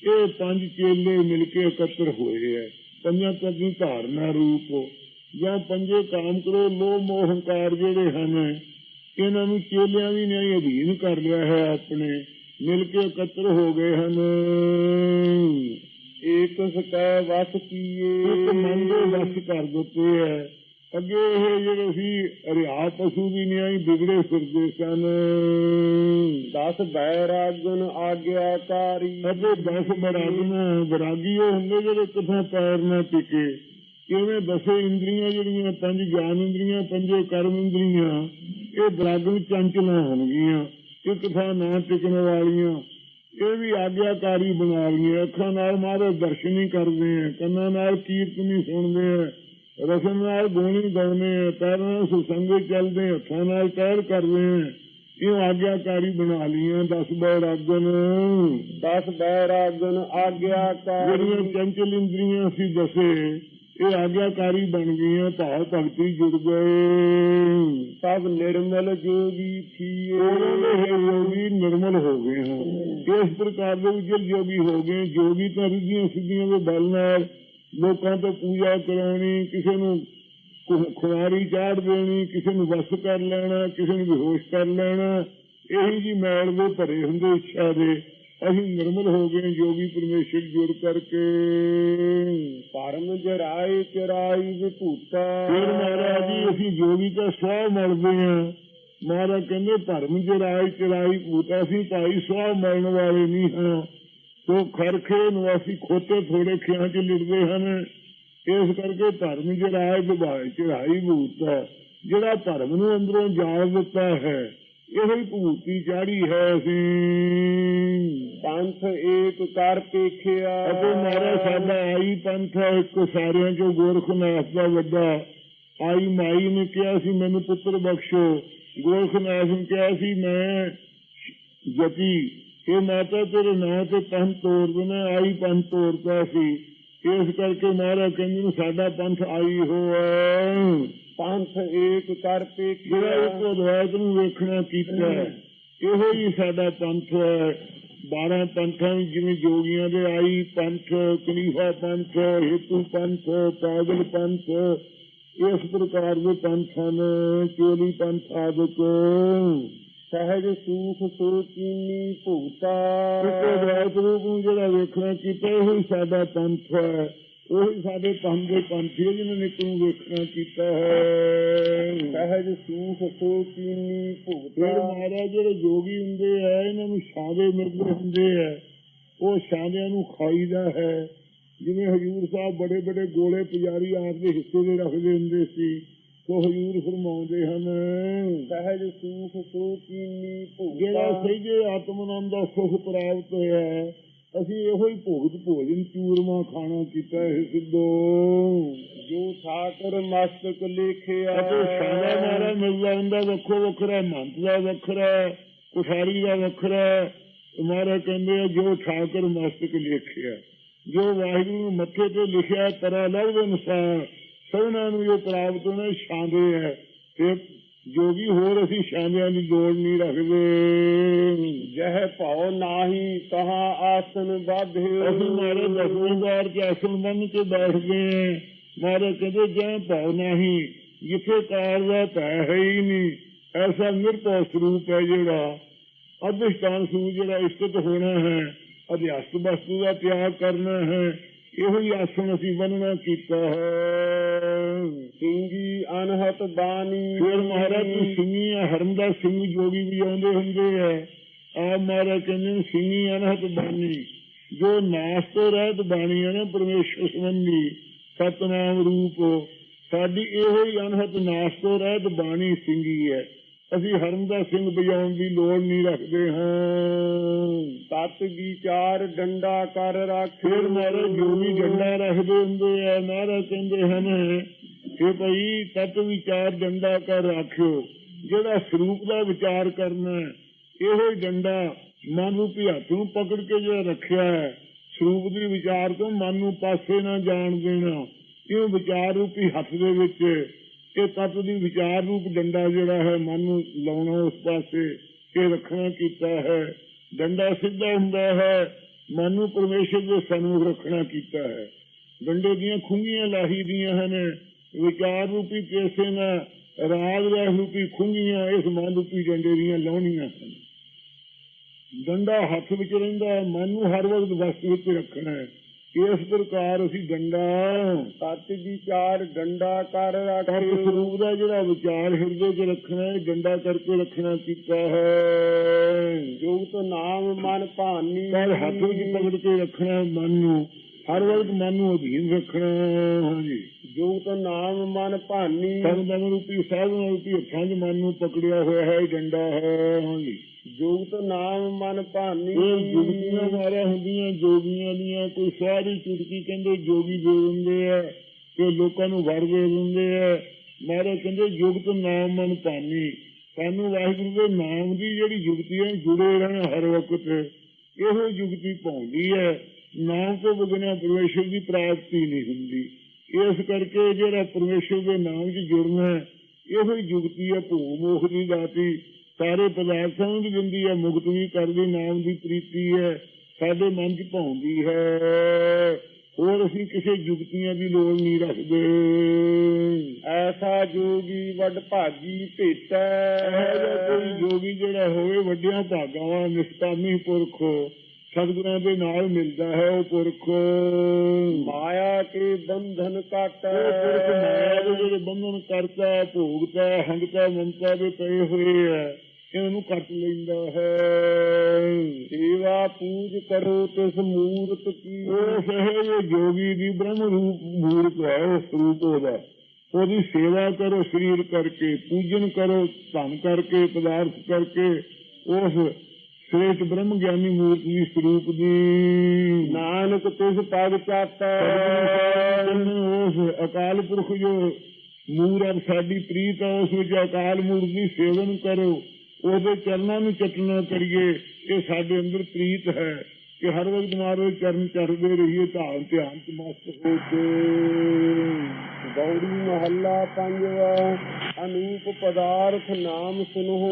ਇਹ ਪੰਜ ਚੇਲੇ ਮਿਲ ਕੇ ਇਕੱਤਰ ਹੋਏ ਹੈ। ਪੰਜਾਂ ਤੱਤ ਦੀ ਧਾਰਨਾ ਰੂਪ, ਜਾਂ ਪੰਜੇ ਕਾਮ ਕਰੋ, ਲੋਭ ਮੋਹ ਹੰਕਾਰ ਜਿਹੜੇ ਹਨ, ਇਹਨਾਂ ਨੂੰ ਚੇਲਿਆਂ ਵੀ ਨੇ ਅਧੀਨ ਕਰ ਲਿਆ ਹੈ ਆਪਣੇ। ਮਿਲ ਕੇ ਇਕੱਤਰ ਹੋ ਗਏ ਹਨ। ਏਕ ਸਕੈ ਵਸ ਕੀਏ। ਇੱਕ ਮਨ ਦੇ ਵਸ ਕਰ ਦਿੱਤੇ ਹੈ। ਅੱਗੇ ਇਹ ਜਿਹੜੇ ਸੀ ਰਿਆ ਪਸ਼ੂ ਵੀ ਨਹੀਂ ਆਈ ਵਿਗੜੇ ਫਿਰਦੇ ਸਨ। ਦਸ ਬੈਰਾਗਨ ਆਗਿਆਕਾਰੀ। ਅੱਗੇ ਦਸ ਬਰਾਗਨ ਬਰਾਗੀ ਉਹ ਹੁੰਦੇ ਜਿਹੜੇ ਕਿਥਾਂ ਪੈਰ ਨਾ ਟਿਕੇ। ਕਿਵੇਂ ਦਸੇ ਇੰਦਰੀਆਂ ਜਿਹੜੀਆਂ ਪੰਜ ਗਿਆਨ ਇੰਦਰੀਆਂ ਪੰਜੇ ਕਰਮ ਇੰਦਰੀਆਂ ਇਹ ਬਰਾਗਨ ਚੰਚਲਾਂ ਹੋਣਗੀਆਂ। ਕਿਥਾਂ ਨਾ ਟਿਕਣ ਵਾਲੀਆਂ ਇਹ ਵੀ ਆਗਿਆਕਾਰੀ ਬਣਾ ਲਈਆਂ ਅੱਖਾਂ ਨਾਲ ਮਾਰੇ ਦਰਸ਼ਨ ਹੀ ਕਰਦੇ ਆ ਕੰਨਾਂ ਨਾਲ ਕੀਰਤਨੀ ਸੁਣਦੇ ਆ ਰਸਮ ਨਾਲ ਗੋਣੀ ਗਾਉਂਦੇ ਆ ਪੈਰਾਂ ਨਾਲ ਸੁਸੰਗ ਚੱਲਦੇ ਆ ਹੱਥਾਂ ਨਾਲ ਕਹਿਰ ਕਰਦੇ ਆ ਇਹ ਆਗਿਆਕਾਰੀ ਬਣਾ ਲਈਆਂ ਦਸ ਬੈਰਾਗਨ ਦਸ ਬੈਰਾਗਨ ਆਗਿਆਕਾਰੀ। ਜਿਹੜੀਆਂ ਚੰਚਲ ਇੰਦਰੀਆਂ ਸੀ ਦਸੇ। ਇਹ ਆਗਿਆਕਾਰੀ ਬਣ ਗਈਆਂ ਭਾਵ ਭਗਤੀ ਜੁੜ ਗਏ। ਸਭ ਨਿਰਮਲ ਜੋਗੀ ਥੀਏ। ਹੈ ਯੋਗੀ ਨਿਰਮਲ ਹੋ ਗਏ ਹਨ ਇਸ ਪ੍ਰਕਾਰ ਦੇ ਵਿਚਰ ਜੋਗੀ ਹੋ ਗਏ ਜੋਗੀ ਤਾਂ ਰਿੱਧੀਆਂ ਸਿੱਧੀਆਂ ਦੇ ਬਲ ਨਾਲ ਲੋਕਾਂ ਤੋਂ ਪੂਜਾ ਕਰਾਉਣੀ ਕਿਸੇ ਨੂੰ ਖੁਆਰੀ ਚਾੜ ਦੇਣੀ ਕਿਸੇ ਨੂੰ ਵਸ ਕਰ ਲੈਣਾ ਕਿਸੇ ਨੂੰ ਬੇਹੋਸ਼ ਕਰ ਲੈਣਾ ਇਹੀ ਜੀ ਮੈਲ ਦੇ ਭਰੇ ਹੁੰਦੇ ਇੱਛਾ ਦੇ ਅਸੀਂ ਨਿਰਮਲ ਹੋ ਗਏ ਜੋਗੀ ਪਰਮੇਸ਼ਰ ਜੁੜ ਕਰਕੇ। ਪਰਮ ਜਰਾਈ ਚਰਾਈ ਵਿਭੂਤਾ। ਫਿਰ ਮਹਾਰਾਜ ਜੀ ਅਸੀਂ ਜੋਗੀ ਤਾਂ ਸਵਾਹ ਮਰਦੇ ਆ ਮਹਾਰਾਜ ਕਹਿੰਦੇ ਧਰਮ ਜਰਾਈ ਚਰਾਈ ਭੂਤਾ ਸੀ ਭਾਈ ਸਵਾਹ ਮਰਨ ਵਾਲੇ ਨਹੀਂ ਹਾਂ। ਤੋ ਖਰਖੇ ਨੂੰ ਅਸੀਂ ਖੋਤੇ ਥੋੜੇ ਖਿਆਂ ਚ ਲਿੜਦੇ ਹਨ। ਇਸ ਕਰਕੇ ਧਰਮ ਜਰਾਈ ਵਿਭਾਈ ਚਰਾਈ ਭੂਤਾ ਜਿਹੜਾ ਧਰਮ ਨੂੰ ਅੰਦਰੋਂ ਜਾਲ ਦਿੱਤਾ ਹੈ ਇਹੋ ਹੀ ਭੂਤੀ ਚਾੜੀ ਹੈ ਅਸੀਂ। ਪੰਥ ਏਕ ਕਰ ਪੇਖਿਆ। ਅਤੇ ਮਹਾਰਾਜ ਸਾਡਾ ਆਈ ਪੰਥ ਹੈ ਇੱਕ ਸਾਰਿਆਂ ਚੋਂ ਗੋਰਖਨਾਥ ਦਾ ਵੱਡਾ। ਆਈ ਮਾਈ ਨੇ ਕਿਹਾ ਸੀ ਮੈਨੂੰ ਪੁੱਤਰ ਬਖਸ਼ੋ। ਗੋਰਖਨਾਥ ਨੇ ਕਿਹਾ ਸੀ ਮੈਂ ਜਤੀ ਇਹ ਮਾਤਾ ਤੇਰੇ ਨਾਂ ਤੇ ਪੰਥ ਤੋੜ ਦੇਣਾ ਆਈ ਪੰਥ ਤੋੜਦਾ ਸੀ। ਇਸ ਕਰਕੇ ਮਹਾਰਾਜ ਕਹਿੰਦੇ ਨੇ ਸਾਡਾ ਪੰਥ ਆਈ ਹੋਆ ਪੰਥ ਏਕ ਕਰ ਜਿਹੜਾ ਪੇਖਿਆ ਇੱਕ ਅਦਵੈਤ ਨੂੰ ਵੇਖਣਾ ਕੀਤਾ ਇਹੋ ਹੀ ਸਾਡਾ ਪੰਥ ਹੈ। 12 ਪੰਥਾਂ ਵਿੱਚ ਜਿਵੇਂ ਜੋਗੀਆਂ ਦੇ ਆਈ ਪੰਥ ਕਨੀਫਾ ਪੰਥ, ਹੇਤੂ ਪੰਥ, ਪਾਗਲ ਪੰਥ, ਇਸ ਪ੍ਰਕਾਰ ਦੇ ਪੰਥ ਹਨ, ਚੋਲੀ ਪੰਥ ਆਦਿਕ। ਸਹਿਜ ਸੂਖ ਸੋ ਕੀਨੀ ਭੂਤਾ। ਇੱਕ ਰੂਪ ਨੂੰ ਜਿਹੜਾ ਵੇਖਣਾ, ਕੀਤਾ ਇਹੋ ਹੀ ਸਾਡਾ ਪੰਥ ਹੈ। ਉਹੀ ਸਾਡੇ ਪੰਥ ਦੇ ਪੰਥੀ ਜਿਨ੍ਹਾਂ ਨੇ ਤੂੰ ਵੇਖਣਾ ਕੀਤਾ ਹੈ। ਸਹਿਜ ਸੂਖ ਸੋ ਕੀਨੀ ਭੂਤਾ ਮਹਾਰਾਜ ਜਿਹੜੇ ਜੋਗੀ ਹੁੰਦੇ ਆ ਇਹਨਾਂ ਨੂੰ ਛਾਂਦੇ ਮਿਲਦੇ ਹੁੰਦੇ ਆ। ਉਹ ਛਾਂਦਿਆਂ ਨੂੰ ਖਾਈਦਾ ਹੈ। ਜਿਵੇਂ ਹਜੂਰ ਸਾਹਿਬ ਬੜੇ ਬੜੇ ਗੋਲੇ ਪੁਜਾਰੀ ਆਪਦੇ ਹਿੱਸੇ ਦੇ ਰੱਖਦੇ ਹੁੰਦੇ ਸੀ ਉਹ ਹਜੂਰ ਫਰਮਾਉਂਦੇ ਹਨ। ਸਹਿਜ ਸੂਖ ਸੋ ਕੀਨੀ ਜਿਹੜਾ ਭੂਤਾ ਸਹਿਜੇ ਆਤਮਨਾਮ ਦਾ ਸੁਖ ਪ੍ਰਾਪਤ ਹੋਇਆ ਹੈ, ਅਸੀਂ ਇਹੋ ਹੀ ਭੋਗਤ ਭੋਜਨ ਚੂਰਮਾ ਖਾਣਾ ਕੀਤਾ ਹੈ ਸਿੱਧੋ। ਜੋ ਠਾਕਰ ਮਸਤਕ ਲਿਖਿਆ। ਅਤੇ ਸਾਦਾ ਮਾਰਾ ਮਿਲਦਾ ਹੁੰਦਾ, ਵੱਖੋ ਵੱਖਰਾ ਮੰਤ ਦਾ ਵੱਖਰਾ ਕੁਠਾਰੀ ਦਾ ਵੱਖਰਾ ਮਾਰਾ ਕਹਿੰਦੇ ਆ, ਜੋ ਠਾਕਰ ਮਸਤਕ ਲਿਖਿਆ, ਜੋ ਵਾਹਿਗੁਰੂ ਨੂੰ ਮੱਥੇ ਤੇ ਲਿਖਿਆ ਤਰਾ ਲਵ ਅਨੁਸਾਰ ਸਭਨਾਂ ਨੂੰ ਜੋ ਪ੍ਰਾਪਤ ਹੋਣਾ ਛਾਂਦੇ ਹੈ। ਤੇ ਜੋਗੀ ਹੋਰ ਅਸੀਂ ਛਾਂਦਿਆਂ ਦੀ ਜੋੜ ਨਹੀਂ ਰੱਖਦੇ। ਆਸਨ ਬਾਧਿਓ ਅਸੀਂ ਮਾਰੇ ਦਸਵੇਂ ਵਾਰ ਚ ਆਸਣ ਬੰਨ ਕੇ ਬੈਠਦੇ ਆਂ ਮਾਰੇ ਕਹਿੰਦੇ ਜੈ ਭਾਵ ਨਹੀਂ ਜਿੱਥੇ ਕਾਰ ਦਾ ਭੈ ਹੈ ਹੀ ਨਹੀਂ ਐਸਾ ਨਿਰਭਉ ਸਰੂਪ ਹੈ ਜਿਹੜਾ ਅਧਿਸ਼ਟਾਨ ਸੂ ਜਿਹੜਾ ਇਸ਼ਟਤ ਹੋਣਾ ਹੈ ਅਧਿਆਸਤ ਵਸਤੂ ਦਾ ਤਿਆਗ ਕਰਨਾ ਹੈ ਇਹੋ ਹੀ ਆਸਣ ਅਸੀਂ ਬੰਨਣਾ ਕੀਤਾ ਹੈ। ਸਿੰਘੀ ਅਨਹਤ ਬਾਣੀ। ਫਿਰ ਮਹਾਰਾਜ ਤੂੰ ਸਿੰਘੀ ਆ ਹਰਮ ਦਾ ਸਿੰਘ ਜੋਗੀ ਵੀ ਆਉਂਦੇ ਹੁੰਦੇ ਆ। ਆ ਮਹਾਰਾਜ ਕਹਿੰਦੇ ਸਿੰਘੀ ਅਨਹਤ ਬਾਣੀ। ਜੋ ਨਾਸ ਤੋਂ ਰਹਿਤ ਬਾਣੀ ਹੈ ਨਾ ਪਰਮੇਸ਼ਰ ਸੰਬੰਧੀ ਸਤਨਾਮ ਰੂਪ ਸਾਡੀ ਇਹੋ ਹੀ ਅਨਹਤ ਨਾਸ ਤੋਂ ਰਹਿਤ ਬਾਣੀ ਸਿੰਘੀ ਹੈ। ਅਸੀਂ ਹਰਮ ਦਾ ਸਿੰਘ ਵਜਾਉਣ ਦੀ ਲੋੜ ਨਹੀਂ ਰੱਖਦੇ ਹਾਂ। ਤਤ ਵਿਚਾਰ ਡੰਡਾ ਕਰ ਰੱਖ। ਫਿਰ ਮਹਾਰਾਜ ਜੋ ਵੀ ਡੰਡਾ ਰੱਖਦੇ ਹੁੰਦੇ ਆ ਮਹਾਰਾਜ ਕਹਿੰਦੇ ਹਨ ਕਿ ਭਈ ਤਤ ਵਿਚਾਰ ਡੰਡਾ ਕਰ ਰੱਖਿਓ। ਜਿਹੜਾ ਸਰੂਪ ਦਾ ਵਿਚਾਰ ਕਰਨਾ ਹੈ, ਇਹੋ ਡੰਡਾ ਮਨ ਰੂਪੀ ਹੱਥ ਨੂੰ ਪਕੜ ਕੇ ਜਿਹੜਾ ਰੱਖਿਆ ਹੈ, ਸਰੂਪ ਦੀ ਵਿਚਾਰ ਤੋਂ ਮਨ ਨੂੰ ਪਾਸੇ ਨਾ ਜਾਣ ਦੇਣਾ। ਇਹ ਵਿਚਾਰ ਰੂਪੀ ਹੱਥ ਦੇ ਵਿੱਚ ਇਹ ਤਤ ਦੀ ਵਿਚਾਰ ਰੂਪ ਡੰਡਾ ਜਿਹੜਾ ਹੈ, ਮਨ ਨੂੰ ਲਾਉਣਾ ਉਸ ਪਾਸੇ, ਇਹ ਰੱਖਣਾ ਕੀਤਾ ਹੈ। ਡੰਡਾ ਸਿੱਧਾ ਹੁੰਦਾ ਹੈ, ਮਨ ਨੂੰ ਪਰਮੇਸ਼ਰ ਦੇ ਸਨਮੁਖ ਰੱਖਣਾ ਕੀਤਾ ਹੈ। ਡੰਡੇ ਦੀਆਂ ਖੁੰਗੀਆਂ ਲਾਹੀ ਦੀਆਂ ਹਨ। ਵਿਚਾਰ ਰੂਪੀ ਕੇਸੇ ਨਾ ਰਾਗ ਦਾ ਰੂਪੀ ਖੁੰਗੀਆਂ ਇਸ ਮਨ ਰੂਪੀ ਡੰਡੇ ਦੀਆਂ ਲਾਉਣੀਆਂ ਹਨ। ਡੰਡਾ ਹੱਥ ਵਿੱਚ ਰਹਿੰਦਾ ਹੈ, ਮਨ ਨੂੰ ਹਰ ਵਕਤ ਵਸਤ ਵਿੱਚ ਰੱਖਣਾ ਹੈ। ਇਸ ਪ੍ਰਕਾਰ ਅਸੀਂ ਡੰਡਾ ਤਤ ਵਿਚਾਰ ਡੰਡਾ ਕਰ ਰੱਖ ਸਰੂਪ ਦਾ ਜਿਹੜਾ ਵਿਚਾਰ ਹਿਰਦੇ 'ਚ ਰੱਖਣਾ ਹੈ ਡੰਡਾ ਕਰਕੇ ਰੱਖਣਾ ਕੀਤਾ ਹੈ। ਜੁਗਤ ਨਾਮ ਮਨ ਭਾਨੀ ਪਰ ਹੱਥ ਵਿੱਚ ਪਕੜ ਕੇ ਰੱਖਣਾ ਮਨ ਨੂੰ। ਹਰ ਵਕਤ ਮਨ ਨੂੰ ਅਧੀਨ ਰੱਖਣਾ ਹਾਂਜੀ ਜੁਗਤ ਨਾਮ ਮਨ ਭਾਨੀ ਸਰਬਨ ਰੂਪੀ ਸਾਧਨ ਰੂਪੀ 'ਚ ਮਨ ਨੂੰ ਪਕੜਿਆ ਹੋਇਆ ਹੈ ਡੰਡਾ ਹੈ ਹਾਂਜੀ। ਜੁਗਤ ਨਾਮ ਮਨ ਭਾਨੀ ਇਹ ਜੁਗਤੀਆਂ ਮਾਰਾ ਹੁੰਦੀਆਂ ਜੋਗੀਆਂ ਦੀਆਂ ਕੋਈ ਸਾਰੀ ਚੁਟਕੀ ਕਹਿੰਦੇ ਜੋਗੀ ਦੇ ਦਿੰਦੇ ਆ ਤੇ ਲੋਕਾਂ ਨੂੰ ਵਰ ਦੇ ਦਿੰਦੇ ਆ। ਮਾਰੇ ਕਹਿੰਦੇ ਜੁਗਤ ਨਾਮ ਮਨ ਭਾਨੀ। ਸਾਨੂੰ ਵਾਹਿਗੁਰੂ ਦੇ ਨਾਮ ਦੀ ਜਿਹੜੀ ਜੁਗਤੀ ਹੈ ਜੁੜੇ ਰਹਿਣਾ ਹਰ ਵਕਤ ਇਹੋ ਜੁਗਤੀ ਪਾਉਂਦੀ ਹੈ। ਨਾਮ ਤੋਂ ਬਗਨਾ ਪਰਮੇਸ਼ਰ ਦੀ ਪ੍ਰਾਪਤੀ ਨਹੀਂ ਹੁੰਦੀ। ਇਸ ਕਰਕੇ ਜਿਹੜਾ ਪਰਮੇਸ਼ਰ ਦੇ ਨਾਮ 'ਚ ਜੁੜਨਾ ਹੈ, ਇਹੋ ਹੀ ਜੁਗਤੀ ਹੈ ਭੂ ਮੋਖ ਦੀ ਦਾਤੀ ਸਾਰੇ ਪਦਾਰਥਾਂ ਨੂੰ ਦਿੰਦੀ ਹੈ ਮੁਕਤ ਵੀ ਕਰਦੀ ਨਾਮ ਦੀ ਪ੍ਰੀਤੀ ਹੈ ਸਾਡੇ ਮਨ 'ਚ ਭਾਉਂਦੀ ਹੈ। ਹੋਰ ਅਸੀਂ ਕਿਸੇ ਜੁਗਤੀਆਂ ਦੀ ਲੋੜ ਨਹੀਂ ਰੱਖਦੇ। ਐਸਾ ਜੋਗੀ ਵੱਡ ਭਾਗੀ ਭੇਟੈ। ਕੋਈ ਜੋਗੀ ਜਿਹੜਾ ਹੋਵੇ ਵੱਡਿਆਂ ਭਾਗਾਂ ਵਾਲਾ ਨਿਸ਼ਕਾਮੀ ਪੁਰਖ ਸਤਿਗੁਰਾਂ ਦੇ ਨਾਲ ਮਿਲਦਾ ਹੈ ਉਹ ਪੁਰਖ। ਮਾਇਆ ਕੇ ਬੰਧਨ ਕਾਟੈ ਉਹ ਪੁਰਖ ਮਾਇਆ ਦੇ ਜਿਹੜੇ ਬੰਧਨ ਕਰਤਾ ਭੋਗਤਾ ਹੰਗਤਾ ਮਮਤਾ ਦੇ ਪਏ ਹੋਏ ਹੈ ਇਹਨੂੰ ਕੱਟ ਲੈਂਦਾ ਹੈ। ਸੇਵਾ ਪੂਜ ਕਰੋ ਤਿਸ ਮੂਰਤ ਕੀ। ਉਹ ਸਹਿਜ ਜੋਗੀ ਦੀ ਬ੍ਰਹਮ ਰੂਪ ਮੂਰਤ ਹੈ ਉਹ ਸਰੂਪ ਉਹਦਾ। ਉਹਦੀ ਸੇਵਾ ਕਰੋ ਸਰੀਰ ਕਰਕੇ ਪੂਜਨ ਕਰੋ ਧਨ ਕਰਕੇ ਪਦਾਰਥ ਕਰਕੇ ਉਸ ਸ੍ਰੇਸ਼ਟ ਬ੍ਰਹਮ ਗਿਆਨੀ ਮੂਰਤ ਦੀ ਸਰੂਪ ਦੀ ਨਾਨਕ ਤਿਸ ਪਦ ਉਸ ਅਕਾਲ ਪੁਰਖ ਜੋ ਮੂਰਤ ਸਾਡੀ ਪ੍ਰੀਤ ਹੈ ਉਸ ਵਿੱਚ ਅਕਾਲ ਮੂਰਤ ਦੀ ਸੇਵਨ ਕਰੋ। ਉਹਦੇ ਚਰਨਾਂ ਨੂੰ ਚੱਟਣਾ ਕਰੀਏ ਇਹ ਸਾਡੇ ਅੰਦਰ ਪ੍ਰੀਤ ਹੈ। ਕਿ ਹਰ ਵਕਤ ਮਾਰੋ ਚਰਨ ਚੜਦੇ ਰਹੀਏ ਧਾਨ ਧਿਆਨ ਚ ਮਸਤ ਹੋ ਕੇ ਗੌੜੀ ਮਹੱਲਾ ਪੰਜਵਾ ਅਨੂਪ ਪਦਾਰਥ ਨਾਮ ਸੁਨੋ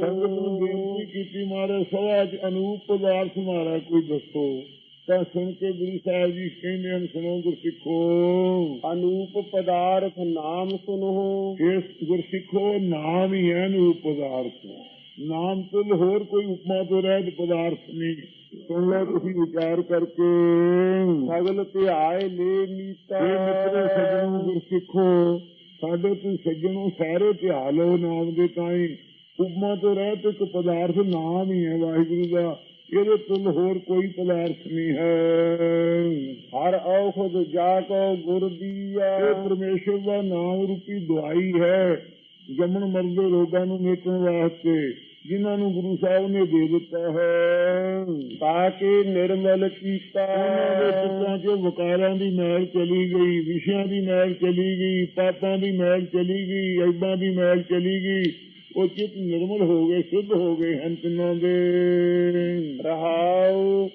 ਸੰਗਤ ਨੂੰ ਬੇਨਤੀ ਕੀਤੀ ਮਾਰੇ ਸਭਾ ਚ ਅਨੂਪ ਪਦਾਰਥ ਮਾਰਾ ਕੋਈ ਦੱਸੋ। ਤਾਂ ਸੁਣ ਕੇ ਗੁਰੂ ਸਾਹਿਬ ਜੀ ਕਹਿੰਦੇ ਹਨ ਸੁਣੋ ਗੁਰਸਿੱਖੋ। ਅਨੂਪ ਪਦਾਰਥ ਨਾਮ ਸੁਨੋ ਇਸ ਗੁਰਸਿੱਖੋ ਨਾਮ ਹੀ ਹੈ ਅਨੂਪ ਪਦਾਰਥ। ਨਾਮ ਤੋਂ ਹੋਰ ਕੋਈ ਉਪਮਾ ਤੋਂ ਰਹਿਤ ਪਦਾਰਥ ਨਹੀਂ। ਸੁਣ ਲੈ ਤੁਸੀਂ ਵਿਚਾਰ ਕਰਕੇ। ਸਗਲ ਧਿਆਏ ਲੈ ਮੀਤਾ। ਇਹ ਮਿੱਤਰੋ ਸੱਜਣੋ ਗੁਰਸਿੱਖੋ ਸਾਡੇ ਤੁਸੀਂ ਸੱਜਣੋ ਸਾਰੇ ਧਿਆ ਨਾਮ ਦੇ ਤਾਈ। ਉਪਮਾ ਤੋਂ ਰਹਿਤ ਇੱਕ ਪਦਾਰਥ ਨਾਮ ਹੀ ਹੈ ਵਾਹਿਗੁਰੂ ਦਾ। ਇਹਦੇ ਤੋਂ ਹੋਰ ਕੋਈ ਪਦਾਰਥ ਨਹੀਂ ਹੈ। ਹਰ ਔਖਦ ਜਾ ਕੋ ਗੁਰ ਦੀਆ। ਇਹ ਪਰਮੇਸ਼ਰ ਦਾ ਨਾਮ ਰੂਪੀ ਦਵਾਈ ਹੈ। ਜੰਮਣ ਮਰਨ ਦੇ ਰੋਗਾਂ ਨੂੰ ਮੇਟਣ ਵਾਸਤੇ। ਜਿਨ੍ਹਾਂ ਨੂੰ ਗੁਰੂ ਸਾਹਿਬ ਨੇ ਦੇ ਦਿੱਤਾ ਹੈ। ਤਾਂ ਕਿ ਨਿਰਮਲ ਕੀਤਾ ਉਹਨਾਂ ਦੇ ਚਿੱਤਾਂ 'ਚ ਵਿਕਾਰਾਂ ਦੀ ਮੈਲ ਚਲੀ ਗਈ ਵਿਸ਼ਿਆਂ ਦੀ ਮੈਲ ਚਲੀ ਗਈ ਪਾਪਾਂ ਦੀ ਮੈਲ ਚਲੀ ਗਈ ਐਬਾਂ ਦੀ ਮੈਲ ਚਲੀ ਗਈ। ਉਹ ਚਿੱਤ ਨਿਰਮਲ ਹੋ ਗਏ ਸ਼ੁੱਧ ਹੋ ਗਏ ਹਨ ਤਿੰਨਾਂ ਦੇ। ਰਹਾਉ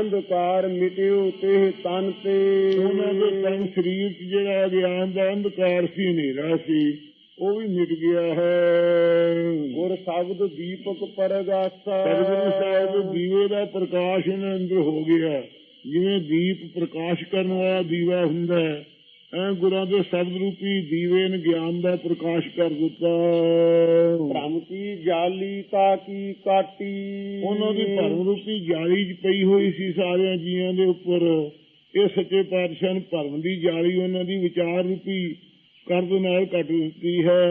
ਅੰਧਕਾਰ ਮਿਟਿਓ ਤੇ ਤਨ ਤੇ। ਉਹਨਾਂ ਦੇ ਤਨ ਸਰੀਰ 'ਚ ਜਿਹੜਾ ਗਿਆਨ ਦਾ ਅੰਧਕਾਰ ਸੀ ਹਨੇਰਾ ਸੀ। ਉਹ ਵੀ ਮਿਟ ਗਿਆ ਹੈ। ਗੁਰ ਸ਼ਬਦ ਦੀਪਕ ਪਰਗਾਸਾ। ਸਤਿਗੁਰੂ ਸਾਹਿਬ ਦੀਵੇ ਦਾ ਪ੍ਰਕਾਸ਼ ਇਹਨਾਂ ਅੰਦਰ ਹੋ ਗਿਆ। ਜਿਵੇਂ ਦੀਪ ਪ੍ਰਕਾਸ਼ ਕਰਨ ਵਾਲਾ ਦੀਵਾ ਹੁੰਦਾ ਹੈ ਐ ਗੁਰਾਂ ਦੇ ਸ਼ਬਦ ਰੂਪੀ ਦੀਵੇ ਨੇ ਗਿਆਨ ਦਾ ਪ੍ਰਕਾਸ਼ ਕਰ ਦਿੱਤਾ। ਭ੍ਰਮ ਕੀ ਜਾਲੀ ਤਾ ਕੀ ਕਾਟੀ? ਉਹਨਾਂ ਦੀ ਭਰਮ ਰੂਪੀ ਜਾਲੀ 'ਚ ਪਈ ਹੋਈ ਸੀ ਸਾਰਿਆਂ ਜੀਆਂ ਦੇ ਉੱਪਰ। ਇਹ ਸੱਚੇ ਪਾਤਸ਼ਾਹ ਨੇ ਭਰਮ ਦੀ ਜਾਲੀ ਉਹਨਾਂ ਦੀ ਵਿਚਾਰ ਰੂਪੀ ਨਾਲ ਕੱਟ ਦਿੱਤੀ ਹੈ।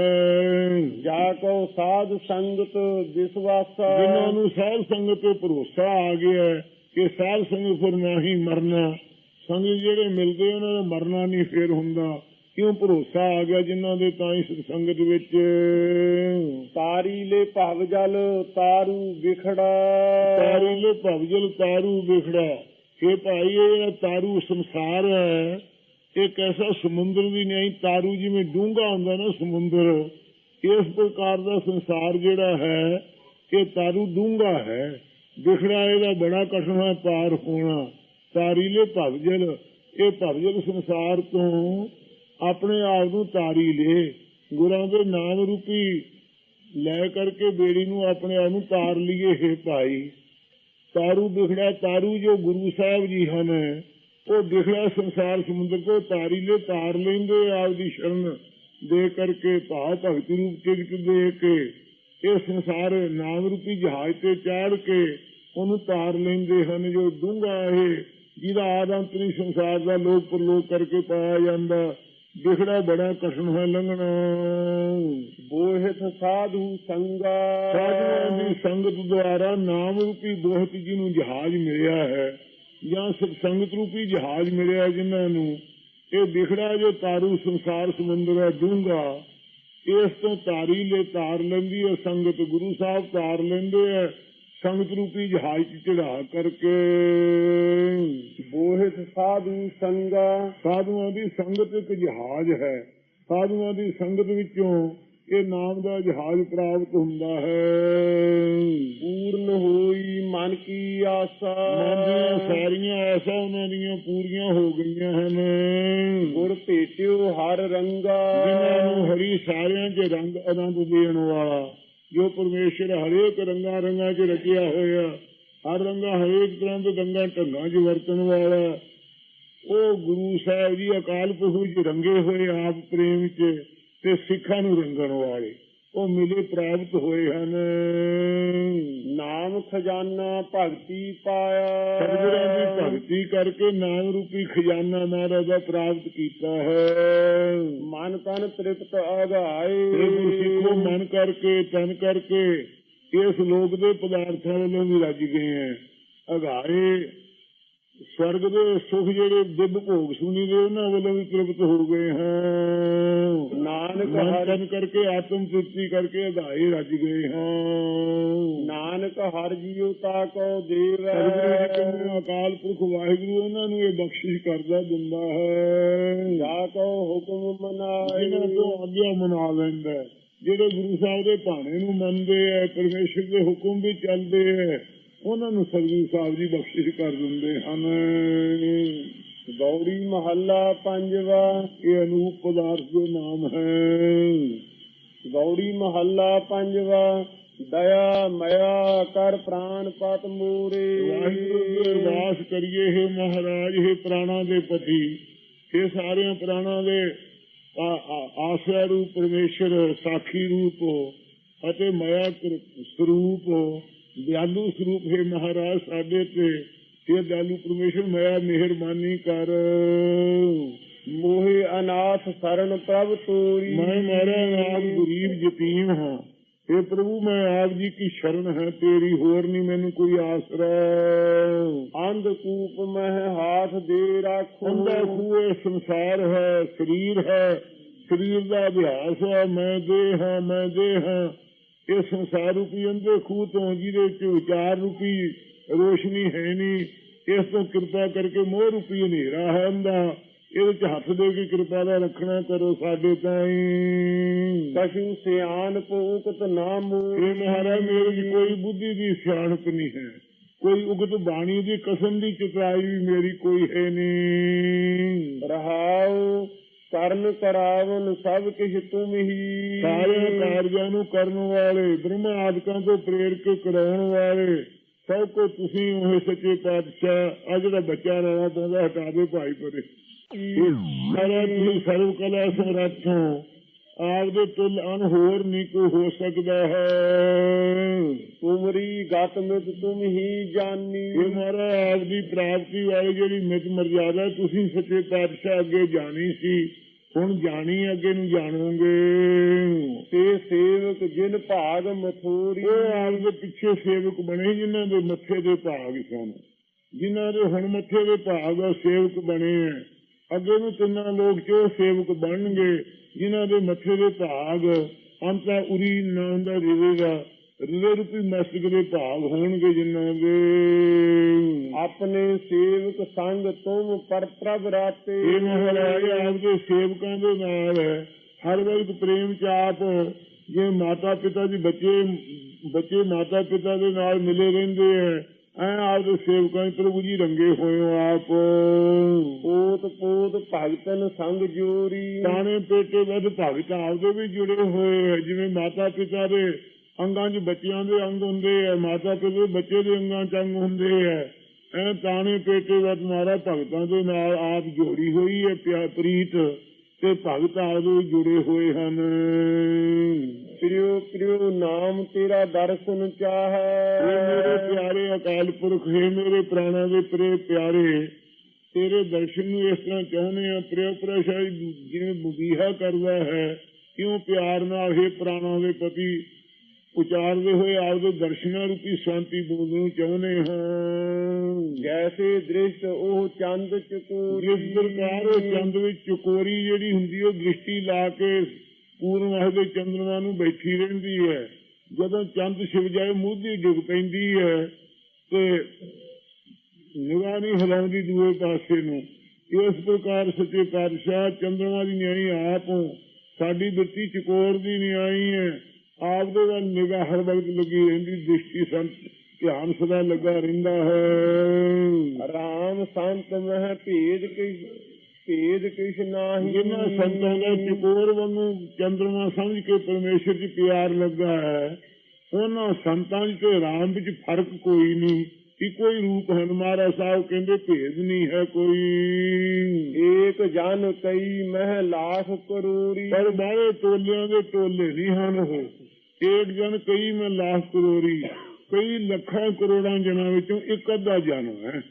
ਜਾ ਕੋ ਸਾਧ ਸੰਗਤ ਵਿਸਵਾਸਾ ਜਿਨ੍ਹਾਂ ਨੂੰ ਸਾਧ ਸੰਗਤ ਤੇ ਭਰੋਸਾ ਆ ਗਿਆ ਕਿ ਸਾਧ ਸੰਗਤ ਫਿਰ ਨਾ ਹੀ ਮਰਨਾ। ਸੰਗ ਜਿਹੜੇ ਮਿਲਦੇ ਉਹਨਾਂ ਦਾ ਮਰਨਾ ਨਹੀਂ ਫੇਰ ਹੁੰਦਾ। ਕਿਉਂ ਭਰੋਸਾ ਆ ਗਿਆ ਜਿਨ੍ਹਾਂ ਦੇ ਤਾਂ ਹੀ ਸੰਗਤ ਵਿੱਚ? ਤਾਰੀ ਲੈ ਭਵ ਜਲ ਤਾਰੂ ਵਿਖੜਾ। ਤਾਰੂ ਲੈ ਭਵਜਲ ਤਾਰੂ ਵਿਖੜਾ। ਇਹ ਭਾਈ ਇਹ ਤਾਰੂ ਸੰਸਾਰ ਹੈ ਇੱਕ ਐਸਾ ਸਮੁੰਦਰ ਦੀ ਨਹੀਂ, ਤਾਰੂ ਜਿਵੇਂ ਡੂੰਘਾ ਹੁੰਦਾ ਨਾ ਸਮੁੰਦਰ, ਇਸ ਪ੍ਰਕਾਰ ਦਾ ਸੰਸਾਰ ਜਿਹੜਾ ਹੈ ਇਹ ਤਾਰੂ ਡੂੰਘਾ ਹੈ। ਵਿਖੜਾ ਇਹਦਾ ਬੜਾ ਕਠਿਨ ਹੈ ਪਾਰ ਹੋਣਾ। ਤਾਰੀਲੇ ਭਵਜਲ, ਇਹ ਭਵਜਲ ਸੰਸਾਰ ਤੋਂ ਆਪਣੇ ਆਪ ਨੂੰ ਤਾਰੀ ਲੇ। ਗੁਰਾਂ ਦੇ ਨਾਮ ਰੂਪੀ ਲੈ ਕਰਕੇ ਬੇੜੀ ਨੂੰ ਆਪਣੇ ਆਪ ਨੂੰ ਤਾਰ ਲਈਏ, ਹੈ ਭਾਈ। ਤਾਰੂ ਦਿਖੜਾ ਤਾਰੂ ਜੋ ਗੁਰੂ ਸਾਹਿਬ ਜੀ ਹਨ ਉਹ ਦਿਖੜਾ ਸੰਸਾਰ ਸਮੁੰਦਰ ਕੋ ਤਾਰੀ ਲੈ ਤਾਰ ਲੈਂਦੇ ਆਪ ਦੀ ਸ਼ਰਨ ਦੇ ਕਰਕੇ ਭਾਵ ਭਗਤੀ ਰੂਪ ਚਿਤ ਦੇ ਕੇ ਇਹ ਸੰਸਾਰ ਨਾਮ ਰੂਪੀ ਜਹਾਜ਼ ਤੇ ਚਾੜ ਕੇ ਉਹਨੂੰ ਤਾਰ ਲੈਂਦੇ ਹਨ ਜੋ ਡੂੰਘਾ ਇਹ ਜਿਹਦਾ ਆਦੰਤਰੀ ਸੰਸਾਰ ਦਾ ਲੋਕ ਪਰਲੋਕ ਕਰਕੇ ਪਾਇਆ ਜਾਂਦਾ। ਦਿਖੜਾ ਬੜਾ ਕਠਿਨ ਹੈ ਲੰਘਣਾ। ਬੋਹਿਤ ਸਾਧੂ ਸੰਗਾ। ਸਾਧੂਆਂ ਦੀ ਸੰਗਤ ਦੁਆਰਾ ਨਾਮ ਰੂਪੀ ਦੋਹਤ ਜੀ ਨੂੰ ਜਹਾਜ਼ ਮਿਲਿਆ ਹੈ। ਜਾਂ ਸੰਗਤ ਰੂਪੀ ਜਹਾਜ਼ ਮਿਲਿਆ ਜਿਨ੍ਹਾਂ ਨੂੰ ਇਹ ਦਿਖੜਾ ਜੋ ਤਾਰੂ ਸੰਸਾਰ ਸਮੁੰਦਰ ਹੈ ਡੂੰਘਾ। ਇਸ ਤੋਂ ਤਾਰੀ ਲੈ ਤਾਰ ਲੈਂਦੀ ਹੈ ਸੰਗਤ ਗੁਰੂ ਸਾਹਿਬ ਤਾਰ ਲੈਂਦੇ ਹੈ ਸੰਗਤ ਰੂਪੀ ਜਹਾਜ਼ 'ਚ ਚੜਾ ਕਰਕੇ। ਬੋਹਿਤ ਸਾਧੂ ਸੰਗਾ। ਸਾਧੂਆਂ ਦੀ ਸੰਗਤ ਇੱਕ ਜਹਾਜ਼ ਹੈ। ਸਾਧੂਆਂ ਦੀ ਸੰਗਤ ਵਿੱਚੋਂ ਇਹ ਨਾਮ ਦਾ ਜਹਾਜ਼ ਪ੍ਰਾਪਤ ਹੁੰਦਾ ਹੈ। ਪੂਰਨ ਹੋਈ ਮਨ ਕੀ ਆਸਾ। ਮਨ ਦੀਆਂ ਸਾਰੀਆਂ ਆਸਾਂ ਉਹਨਾਂ ਦੀਆਂ ਪੂਰੀਆਂ ਹੋ ਗਈਆਂ ਹਨ। ਗੁਰ ਭੇਟਿਓ ਹਰ ਰੰਗਾ। ਜਿਨ੍ਹਾਂ ਨੂੰ ਹਰੀ ਸਾਰਿਆਂ 'ਚ ਰੰਗ ਆਨੰਦ ਦੇਣ ਵਾਲਾ ਜੋ ਪਰਮੇਸ਼ਰ ਹਰੇਕ ਰੰਗਾਂ ਰੰਗਾਂ 'ਚ ਰਚਿਆ ਹੋਇਆ ਹਰ ਰੰਗਾ ਹਰੇਕ ਤਰ੍ਹਾਂ ਦੇ ਰੰਗਾਂ ਢੰਗਾਂ 'ਚ ਵਰਤਣ ਵਾਲਾ ਉਹ ਗੁਰੂ ਸਾਹਿਬ ਜੀ ਅਕਾਲ ਪੁਰਖ 'ਚ ਰੰਗੇ ਹੋਏ ਆਪ ਪ੍ਰੇਮ 'ਚ ਤੇ ਸਿੱਖਾਂ ਨੂੰ ਰੰਗਣ ਵਾਲੇ। ਉਹ ਮਿਲੇ ਪ੍ਰਾਪਤ ਹੋਏ ਹਨ। ਨਾਮ ਖਜ਼ਾਨਾ ਭਗਤੀ ਪਾਇਆ। ਸਤਿਗੁਰਾਂ ਦੀ ਭਗਤੀ ਕਰਕੇ ਨਾਮ ਰੂਪੀ ਖਜ਼ਾਨਾ ਮਹਾਰਾਜ ਦਾ ਪ੍ਰਾਪਤ ਕੀਤਾ ਹੈ। ਮਨ ਤਨ ਤ੍ਰਿਪਤ ਆਗਾਏ ਇਹ ਗੁਰਸਿੱਖੋ ਮਨ ਕਰਕੇ ਤਨ ਕਰਕੇ ਇਸ ਲੋਕ ਦੇ ਪਦਾਰਥਾਂ ਵੱਲੋਂ ਵੀ ਰੱਜ ਗਏ ਹੈ। ਅਗਾਰੇ ਸਵਰਗ ਦੇ ਸੁਖ ਜਿਹੜੇ ਦਿਵ ਭੋਗ ਸੁਣੀ ਦੇ ਉਹਨਾਂ ਵੱਲੋਂ ਵੀ ਤ੍ਰਿਪਤ ਹੋ ਗਏ ਹਾਂ। ਨਾਨਕ ਮਨ ਹਰ ਤਨ ਕਰਕੇ ਆਤਮ ਤ੍ਰਿਪਤੀ ਕਰਕੇ ਅਗਾਏ ਰੱਜ ਗਏ ਹਾਂ। ਨਾਨਕ ਹਰ ਜੀਉ ਤਾ ਕੋ ਦੇਵ। ਅਕਾਲ ਪੁਰਖ ਵਾਹਿਗੁਰੂ ਉਹਨਾਂ ਨੂੰ ਇਹ ਬਖਸ਼ਿਸ਼ ਕਰਦਾ ਦਿੰਦਾ ਹੈ। ਜਾ ਕੋ ਹੁਕਮ ਮਨਾਏ। ਜਿਨ੍ਹਾਂ ਤੋਂ ਆਗਿਆ ਮਨਾ ਲੈਂਦਾ। ਜਿਹੜੇ ਗੁਰੂ ਸਾਹਿਬ ਦੇ ਭਾਣੇ ਨੂੰ ਮੰਨਦੇ ਐ ਪਰਮੇਸ਼ਰ ਦੇ ਹੁਕਮ ਵੀ ਚੱਲਦੇ ਐ ਉਹਨਾਂ ਨੂੰ ਸਤਿਗੁਰੂ ਸਾਹਿਬ ਜੀ ਬਖਸ਼ਿਸ਼ ਕਰ ਦਿੰਦੇ ਹਨ। ਗੌੜੀ ਮਹੱਲਾ ਪੰਜਵਾ, ਇਹ ਅਨੂਪ ਪਦਾਰਥ ਦੇ ਨਾਮ ਹੈ। ਗੌੜੀ ਮਹੱਲਾ ਪੰਜਵਾ, ਦਇਆ, ਮਇਆ, ਕਰ ਪ੍ਰਾਨ ਪਤ ਮੂਰੇ। ਵਾਹਿਗੁਰੂ ਅਰਦਾਸ ਕਰੀਏ, ਹੈ ਮਹਾਰਾਜ, ਹੈ ਪ੍ਰਾਣਾ ਦੇ ਪਤੀ ਇਹ ਸਾਰਿਆਂ ਪ੍ਰਾਣਾ ਦੇ ਆ- ਆਸਰਾ ਰੂਪ ਪਰਮੇਸ਼ਰ, ਸਾਖੀ ਰੂਪ, ਅਤੇ ਮਾਇਆ ਕਰ- ਸਰੂਪ। ਦਿਆਲੂ ਸਰੂਪ ਹੈ ਮਹਾਰਾਜ ਸਾਡੇ ਤੇ। ਇਹ ਦਿਆਲੂ ਪਰਮੇਸ਼ਰ ਮਾਇਆ ਮਿਹਰਬਾਨੀ ਕਰ। ਮੋਹਿ ਅਨਾਥ ਸਰਨ ਪ੍ਰਭ ਤੋਰੀ। ਮੈਂ ਮਹਾਰਾਜ ਆਪ ਗਰੀਬ ਯਤੀਮ ਹਾਂ। ਇਹ ਪ੍ਰਭੂ ਮੈਂ ਆਪ ਜੀ ਕੀ ਸ਼ਰਨ ਹੈ ਤੇਰੀ ਹੋਰ ਨਹੀਂ ਮੈਨੂੰ ਕੋਈ ਆਸਰਾ। ਅੰਧ ਕੂਪ ਮਹਿ ਹਾਥ ਦੇ ਰਾਖੋ। ਅੰਦਾ ਖੂਏ ਸੰਸਾਰ ਹੈ ਸਰੀਰ ਹੈ। ਸਰੀਰ ਦਾ ਅਭਿਆਸ ਹੈ ਮੈਂ ਦੇਹ ਹਾਂ ਮੈਂ ਦੇਹ ਹਾਂ। ਇਹ ਸੰਸਾਰ ਰੂਪੀ ਅੰਦੇ ਖੂਹ ਤੋਂ ਜਿਹਦੇ ਵਿੱਚ ਵਿਚਾਰ ਰੂਪੀ ਰੋਸ਼ਨੀ ਹੈ ਨਹੀਂ ਇਸ ਤੋਂ ਕਿਰਪਾ ਕਰਕੇ ਮੋਹ ਰੂਪੀ ਹਨੇਰਾ ਹੈ ਅੰਦਾ ਇਹਦੇ ਵਿੱਚ ਹੱਥ ਦੇ ਕੇ ਕਿਰਪਾ ਦਾ ਰੱਖਣਾ ਕਰੋ ਸਾਡੇ ਤਾਈਂ। ਕਛੂ ਸਿਆਨ ਪੂਕਤ ਨਾਮ ਇਹ ਮਹਾਰਾਜ ਮੇਰੇ ਦੀ ਕੋਈ ਬੁੱਧੀ ਦੀ ਸਿਆਣਪ ਨਹੀਂ ਹੈ। ਕੋਈ ਉਗਤ ਬਾਣੀ ਦੀ ਕਸਮ ਦੀ ਚੁਕਾਈ ਵੀ ਮੇਰੀ ਕੋਈ ਹੈ ਨਹੀਂ। ਰਹਾਉ ਕਰਨ ਕਰਾਵਨ ਸਭ ਕਿਛ ਤੁਮ ਹੀ। ਸਾਰੇ ਕਾਰਜਾਂ ਨੂੰ ਕਰਨ ਵਾਲੇ ਬ੍ਰਹਮਾ ਆਦਿਕਾਂ ਤੋਂ ਪ੍ਰੇਰ ਕੇ ਕਰਾਉਣ ਵਾਲੇ ਸਭ ਕੋ ਤੁਸੀਂ ਉਹ ਸੱਚੇ ਪਾਤਸ਼ਾਹ। ਆ ਜਿਹੜਾ ਬੱਚਾ ਰਹਾ ਪਾਉਂਦਾ ਹਟਾ ਦੇ ਭਾਈ ਪਰੇ। ਸਾਰਾ ਤੁਸੀਂ ਸਰਵ ਕਲਾ ਸਮਰੱਥ ਆਪ ਦੇ ਤੁਲ ਅਨ ਹੋਰ ਨਹੀਂ ਕੋਈ ਹੋ ਸਕਦਾ ਹੈ। ਤੁਮਰੀ ਗਤ ਮਿਤ ਤੁਮ ਹੀ ਜਾਨੀ। ਇਹ ਮਹਾਰਾਜ ਆਪ ਦੀ ਪ੍ਰਾਪਤੀ ਵਾਲੀ ਜਿਹੜੀ ਮਿਤ ਮਰਜ਼ਾਦਾ ਤੁਸੀਂ ਸੱਚੇ ਪਾਤਸ਼ਾਹ ਅੱਗੇ ਜਾਣੀ ਸੀ ਹੁਣ ਜਾਣੀ ਅੱਗੇ ਨੂੰ ਜਾਣੋਗੇ। ਤੇ ਸੇਵਕ ਜਿਨ ਭਾਗ ਮਥੋਰੀ, ਉਹ ਆਪ ਪਿੱਛੇ ਸੇਵਕ ਬਣੇ ਜਿਨ੍ਹਾਂ ਦੇ ਮੱਥੇ ਦੇ ਭਾਗ ਸਨ। ਜਿਨ੍ਹਾਂ ਦੇ ਹੁਣ ਮੱਥੇ ਦੇ ਭਾਗ ਉਹ ਸੇਵਕ ਬਣੇ ਆ। ਅੱਗੇ ਨੂੰ ਤਿੰਨਾਂ ਲੋਕ ਚੋ ਸੇਵਕ ਬਣਨਗੇ, ਜਿਨ੍ਹਾਂ ਦੇ ਮੱਥੇ ਦੇ ਭਾਗ ਅੰਤਾ ਉਰੀ ਨਾਮ ਦਾ ਰਿਵੇਗਾ ਰਿਵੇ ਰੂਪੀ ਮਸਤਕ ਦੇ ਭਾਗ ਹੋਣਗੇ ਜਿਨ੍ਹਾਂ ਦੇ ਆਪਣੇ ਸੇਵਕ ਸੰਗ ਤੁਮ ਪਰ ਪ੍ਰਭ ਰਾਤੇ ਇਹ ਮਹਾਰਾਜ ਆਪ ਦੇ ਸੇਵਕਾਂ ਦੇ ਨਾਲ ਹਰ ਵਕਤ ਪ੍ਰੇਮ ਚ ਆਪ ਜੇ ਮਾਤਾ ਪਿਤਾ ਦੀ ਬੱਚੇ ਬੱਚੇ ਮਾਤਾ ਪਿਤਾ ਦੇ ਨਾਲ ਮਿਲੇ ਰਹਿੰਦੇ ਐ ਐ ਆਪ ਦੇ ਸੇਵਕਾਂ ਪ੍ਰਭੂ ਜੀ ਰੰਗੇ ਹੋਏ ਹੋ ਆਪ। ਪੋਤ ਪੋਤ ਭਗਤਨ ਸੰਗ ਜੋਰੀ। ਤਾਣੇ ਪੇਟੇ ਵੱਧ ਭਗਤ ਆਪਦੇ ਵੀ ਜੁੜੇ ਹੋਏ ਜਿਵੇਂ ਮਾਤਾ ਪਿਤਾ ਦੇ ਅੰਗਾਂ 'ਚ ਬੱਚਿਆਂ ਦੇ ਅੰਗ ਹੁੰਦੇ ਐ ਮਾਤਾ ਪਿਤਾ ਦੇ ਬੱਚੇ ਦੇ ਅੰਗਾਂ 'ਚ ਅੰਗ ਹੁੰਦੇ ਐ। ਐ ਤਾਣੇ ਪੇਟੇ ਵੱਧ ਮਾਰਾ ਭਗਤਾਂ ਦੇ ਨਾਲ ਆਪ ਜੋੜੀ ਹੋਈ ਐ ਪਿਆ ਪ੍ਰੀਤ ਤੇ ਭਗਤ ਆਪਦੇ ਵੀ ਜੁੜੇ ਹੋਏ ਹਨ। ਪ੍ਰਿਯੋ ਪ੍ਰਿਯੋ ਨਾਮ ਤੇਰਾ ਦਰਸ਼ਨ ਇਹ ਮੇਰੇ ਚਾਹੈ ਪਿਆਰੇ ਅਕਾਲ ਪੁਰਖ ਹੈ ਮੇਰੇ ਪ੍ਰਾਣਾਂ ਦੇ ਪ੍ਰੇ ਪਿਆਰੇ ਤੇਰੇ ਦਰਸ਼ਨ ਨੂੰ ਇਸ ਤਰ੍ਹਾਂ ਚਾਹੁੰਦੇ ਆ ਪ੍ਰਿਯ ਪ੍ਰਸ਼ਾਈ ਜਿਵੇਂ ਬੁਧੀਹਾ ਕਰਦਾ ਹੈ ਕਿਉਂ ਪਿਆਰ ਨਾਲ ਹੈ ਪ੍ਰਾਣਾਂ ਦੇ ਪਤੀ ਉਚਾਰਦੇ ਹੋਏ ਆਪਦੇ ਦਰਸ਼ਨਾਂ ਰੂਪੀ ਸ਼ਾਂਤੀ ਬੋਧ ਨੂੰ ਚਾਹੁੰਦੇ ਹਾਂ। ਜੈਸੇ ਦ੍ਰਿਸ਼ਟ ਉਹ ਚੰਦ ਚਕੋਰੀ। ਜਿਸ ਪ੍ਰਕਾਰ ਉਹ ਚੰਦ ਵਿੱਚ ਚਕੋਰੀ ਜਿਹੜੀ ਹੁੰਦੀ ਉਹ ਦ੍ਰਿਸ਼ਟੀ ਲਾ ਕੇ ਪੂਰਨਮਾਸ ਦੇ ਚੰਦਰਮਾ ਨੂੰ ਬੈਠੀ ਰਹਿੰਦੀ ਹੈ। ਜਦੋਂ ਚੰਦ ਛਿਪ ਜਾਏ ਮੂਧੀ ਡਿੱਗ ਪੈਂਦੀ ਹੈ ਤੇ ਨਿਗਾਹ ਨਹੀਂ ਹਿਲਾਉਂਦੀ ਦੂਏ ਪਾਸੇ ਨੂੰ। ਇਸ ਪ੍ਰਕਾਰ ਸੱਚੇ ਪਾਤਸ਼ਾਹ ਚੰਦਰਮਾ ਦੀ ਨਿਆਈ ਆਪ। ਸਾਡੀ ਬਿਰਤੀ ਚਕੋਰ ਦੀ ਨਿਆਈ ਹੈ। ਆਪ ਦੇ ਵੱਲ ਨਿਗਾਹ ਹਰ ਵਕਤ ਲੱਗੀ ਰਹਿੰਦੀ ਦ੍ਰਿਸ਼ਟੀ ਸੰਤ ਧਿਆਨ ਸਦਾ ਲੱਗਾ ਰਹਿੰਦਾ ਹੈ। ਰਾਮ ਸੰਤ ਮਹਿ ਭੇਦ ਕਿਛ ਭੇਦ ਕਿਛ ਨਾਹੀ। ਜਿਨ੍ਹਾਂ ਸੰਤਾਂ ਦਾ ਚਕੋਰ ਵਾਂਗੂ ਚੰਦਰਮਾ ਸਮਝ ਕੇ ਪਰਮੇਸ਼ਰ 'ਚ ਪਿਆਰ ਲੱਗਾ ਹੈ ਉਹਨਾਂ ਸੰਤਾਂ 'ਚ ਤੇ ਰਾਮ ਵਿੱਚ ਫ਼ਰਕ ਕੋਈ ਨਹੀਂ ਇੱਕੋ ਹੀ ਰੂਪ ਹਨ ਮਹਾਰਾਜ ਸਾਹਿਬ ਕਹਿੰਦੇ ਭੇਦ ਨਹੀਂ ਹੈ ਕੋਈ। ਏਕ ਜਨ ਕਈ ਮਹਿ ਲਾਖ ਕਰੋੜੀ ਪਰ ਬਾਹਰੇ ਟੋਲਿਆਂ ਦੇ ਟੋਲੇ ਨਹੀਂ ਹਨ ਉਹ। ਏਕ ਜਨ ਕਈ ਮੈਂ ਲੱਖ ਕਰੋੜੀ, ਕਈ ਲੱਖਾਂ ਕਰੋੜਾਂ ਜਨਾਂ ਵਿੱਚੋਂ ਇੱਕ ਅੱਧਾ ਜਨ ਹੈ।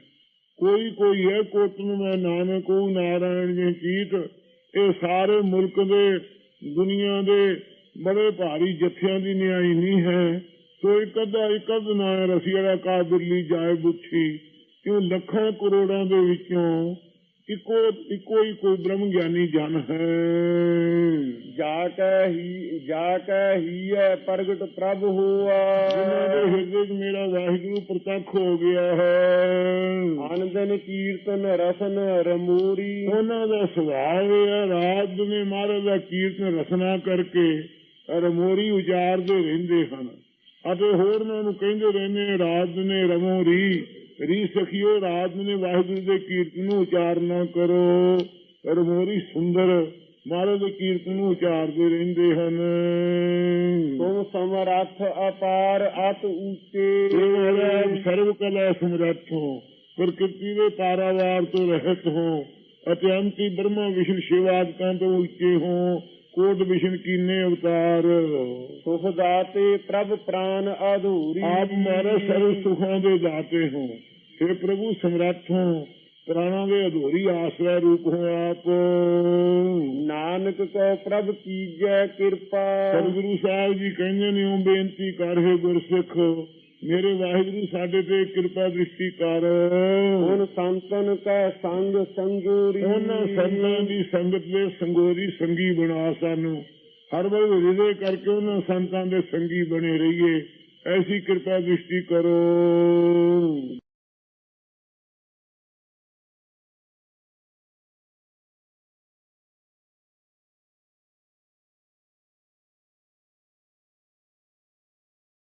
ਕੋਈ ਕੋਈ ਹੈ ਕੋਟਨ ਮੈਂ ਨਾਨਕ ਕੋ ਨਾਰਾਇਣ ਜੀ ਚੀਤ ਇਹ ਸਾਰੇ ਮੁਲਕ ਦੇ, ਦੁਨੀਆ ਦੇ ਬੜੇ ਭਾਰੀ ਜਥਿਆਂ ਦੀ ਨਿਆਈ ਨਹੀਂ ਹੈ। ਸੋ ਇੱਕ ਅੱਧਾ, ਇੱਕ ਅੱਧ ਨਾ ਰਸੀਆ ਕਾ ਦਿੱਲੀ ਜਾਏ ਬੁੱਛੀ, ਕਿਉਂ ਲੱਖਾਂ ਕਰੋੜਾਂ ਦੇ ਵਿੱਚੋਂ ਇੱਕੋ ਇੱਕੋ ਹੀ ਕੋਈ ਬ੍ਰਹਮ ਗਿਆਨੀ ਜਨ ਹੈ। ਜਾ ਕੈ ਹੀ ਜਾ ਕੈ ਹੀ ਹੈ ਪ੍ਰਗਟ ਪ੍ਰਭ ਹੋਆ। ਜਿਨ੍ਹਾਂ ਦੇ ਹਿਰਦੇ 'ਚ ਮੇਰਾ ਵਾਹਿਗੁਰੂ ਪ੍ਰਤੱਖ ਹੋ ਗਿਆ ਹੈ। ਆਨੰਦਨ ਕੀਰਤਨ ਰਸਨ ਰਮੂਰੀ। ਉਹਨਾਂ ਦਾ ਸੁਭਾਅ ਹੈ ਰਾਤ ਨੇ ਮਹਾਰਾਜ ਦਾ ਕੀਰਤਨ ਰਸਨਾ ਕਰਕੇ ਰਮੋਰੀ ਉਚਾਰਦੇ ਰਹਿੰਦੇ ਹਨ। ਅਤੇ ਹੋਰ ਨੂੰ ਕਹਿੰਦੇ ਰਹਿੰਦੇ ਰਾਤ ਨੇ ਰਮੋਰੀ। ਰੀ ਸਖਿਓ ਰਾਤ ਨੇ ਵਾਹਿਗੁਰੂ ਦੇ ਕੀਰਤਨ ਨੂੰ ਉਚਾਰਨਾ ਕਰੋ ਰਮੋਰੀ ਸੁੰਦਰ ਮਹਾਰਾਜ ਦੇ ਕੀਰਤਨ ਨੂੰ ਉਚਾਰਦੇ ਰਹਿੰਦੇ ਹਨ। ਤੁਮ ਸਮਰੱਥ ਅਪਾਰ ਅਤ ਉੱਚੇ। ਸਰਵ ਕਲਾ ਸਮਰੱਥ ਪ੍ਰਕਿਰਤੀ ਦੇ ਪਾਰਾਵਾਰ ਤੋਂ ਰਹਿਤ ਹੋ ਅਤੇ ਅੰਤੀ ਬ੍ਰਹਮਾ ਵਿਸ਼ਨ ਸ਼ਿਵਾਦਕਾਂ ਤੋਂ ਉੱਚੇ ਹੋ ਕੋਟ ਵਿਸ਼ਨ ਕੀਨੇ ਅਵਤਾਰ। ਸੁਖ ਦਾਤੇ ਪ੍ਰਭ ਪ੍ਰਾਨ ਅਧੂਰੀ। ਆਪ ਮਾਰੇ ਸਰਵ ਸੁਖਾਂ ਦੇ ਦਾਤੇ ਹੋ। हे ਪ੍ਰਭੂ ਸਮਰੱਥ ਪ੍ਰਾਣਾਂ ਦੇ ਅਧੂਰੀ ਆਸਰਾ ਰੂਪ ਹੋ ਆਪ। ਨਾਨਕ ਕੋ ਪ੍ਰਭ ਕੀਜੈ ਕਿਰਪਾ। ਸਤਿਗੁਰੂ ਸਾਹਿਬ ਜੀ ਕਹਿੰਦੇ ਨੇ ਉਹ ਬੇਨਤੀ ਕਰ ਹੈ ਗੁਰਸਿੱਖ ਮੇਰੇ ਵਾਹਿਗੁਰੂ ਸਾਡੇ ਤੇ ਕਿਰਪਾ ਦ੍ਰਿਸ਼ਟੀ ਕਰ। ਹੁਣ ਸੰਤਨ ਕੈ ਸੰਗ ਸੰਗੂਰੀ। ਉਹਨਾਂ ਸੰਤਾਂ ਦੀ ਸੰਗਤ ਦੇ ਸੰਗੋਰੀ ਸੰਗੀ ਬਣਾ ਸਾਨੂੰ। ਹਰ ਵੇਲੇ ਹਿਰਦੇ ਕਰਕੇ ਉਹਨਾਂ ਸੰਤਾਂ ਦੇ ਸੰਗੀ ਬਣੇ ਰਹੀਏ। ਐਸੀ ਕਿਰਪਾ ਦ੍ਰਿਸ਼ਟੀ ਕਰੋ।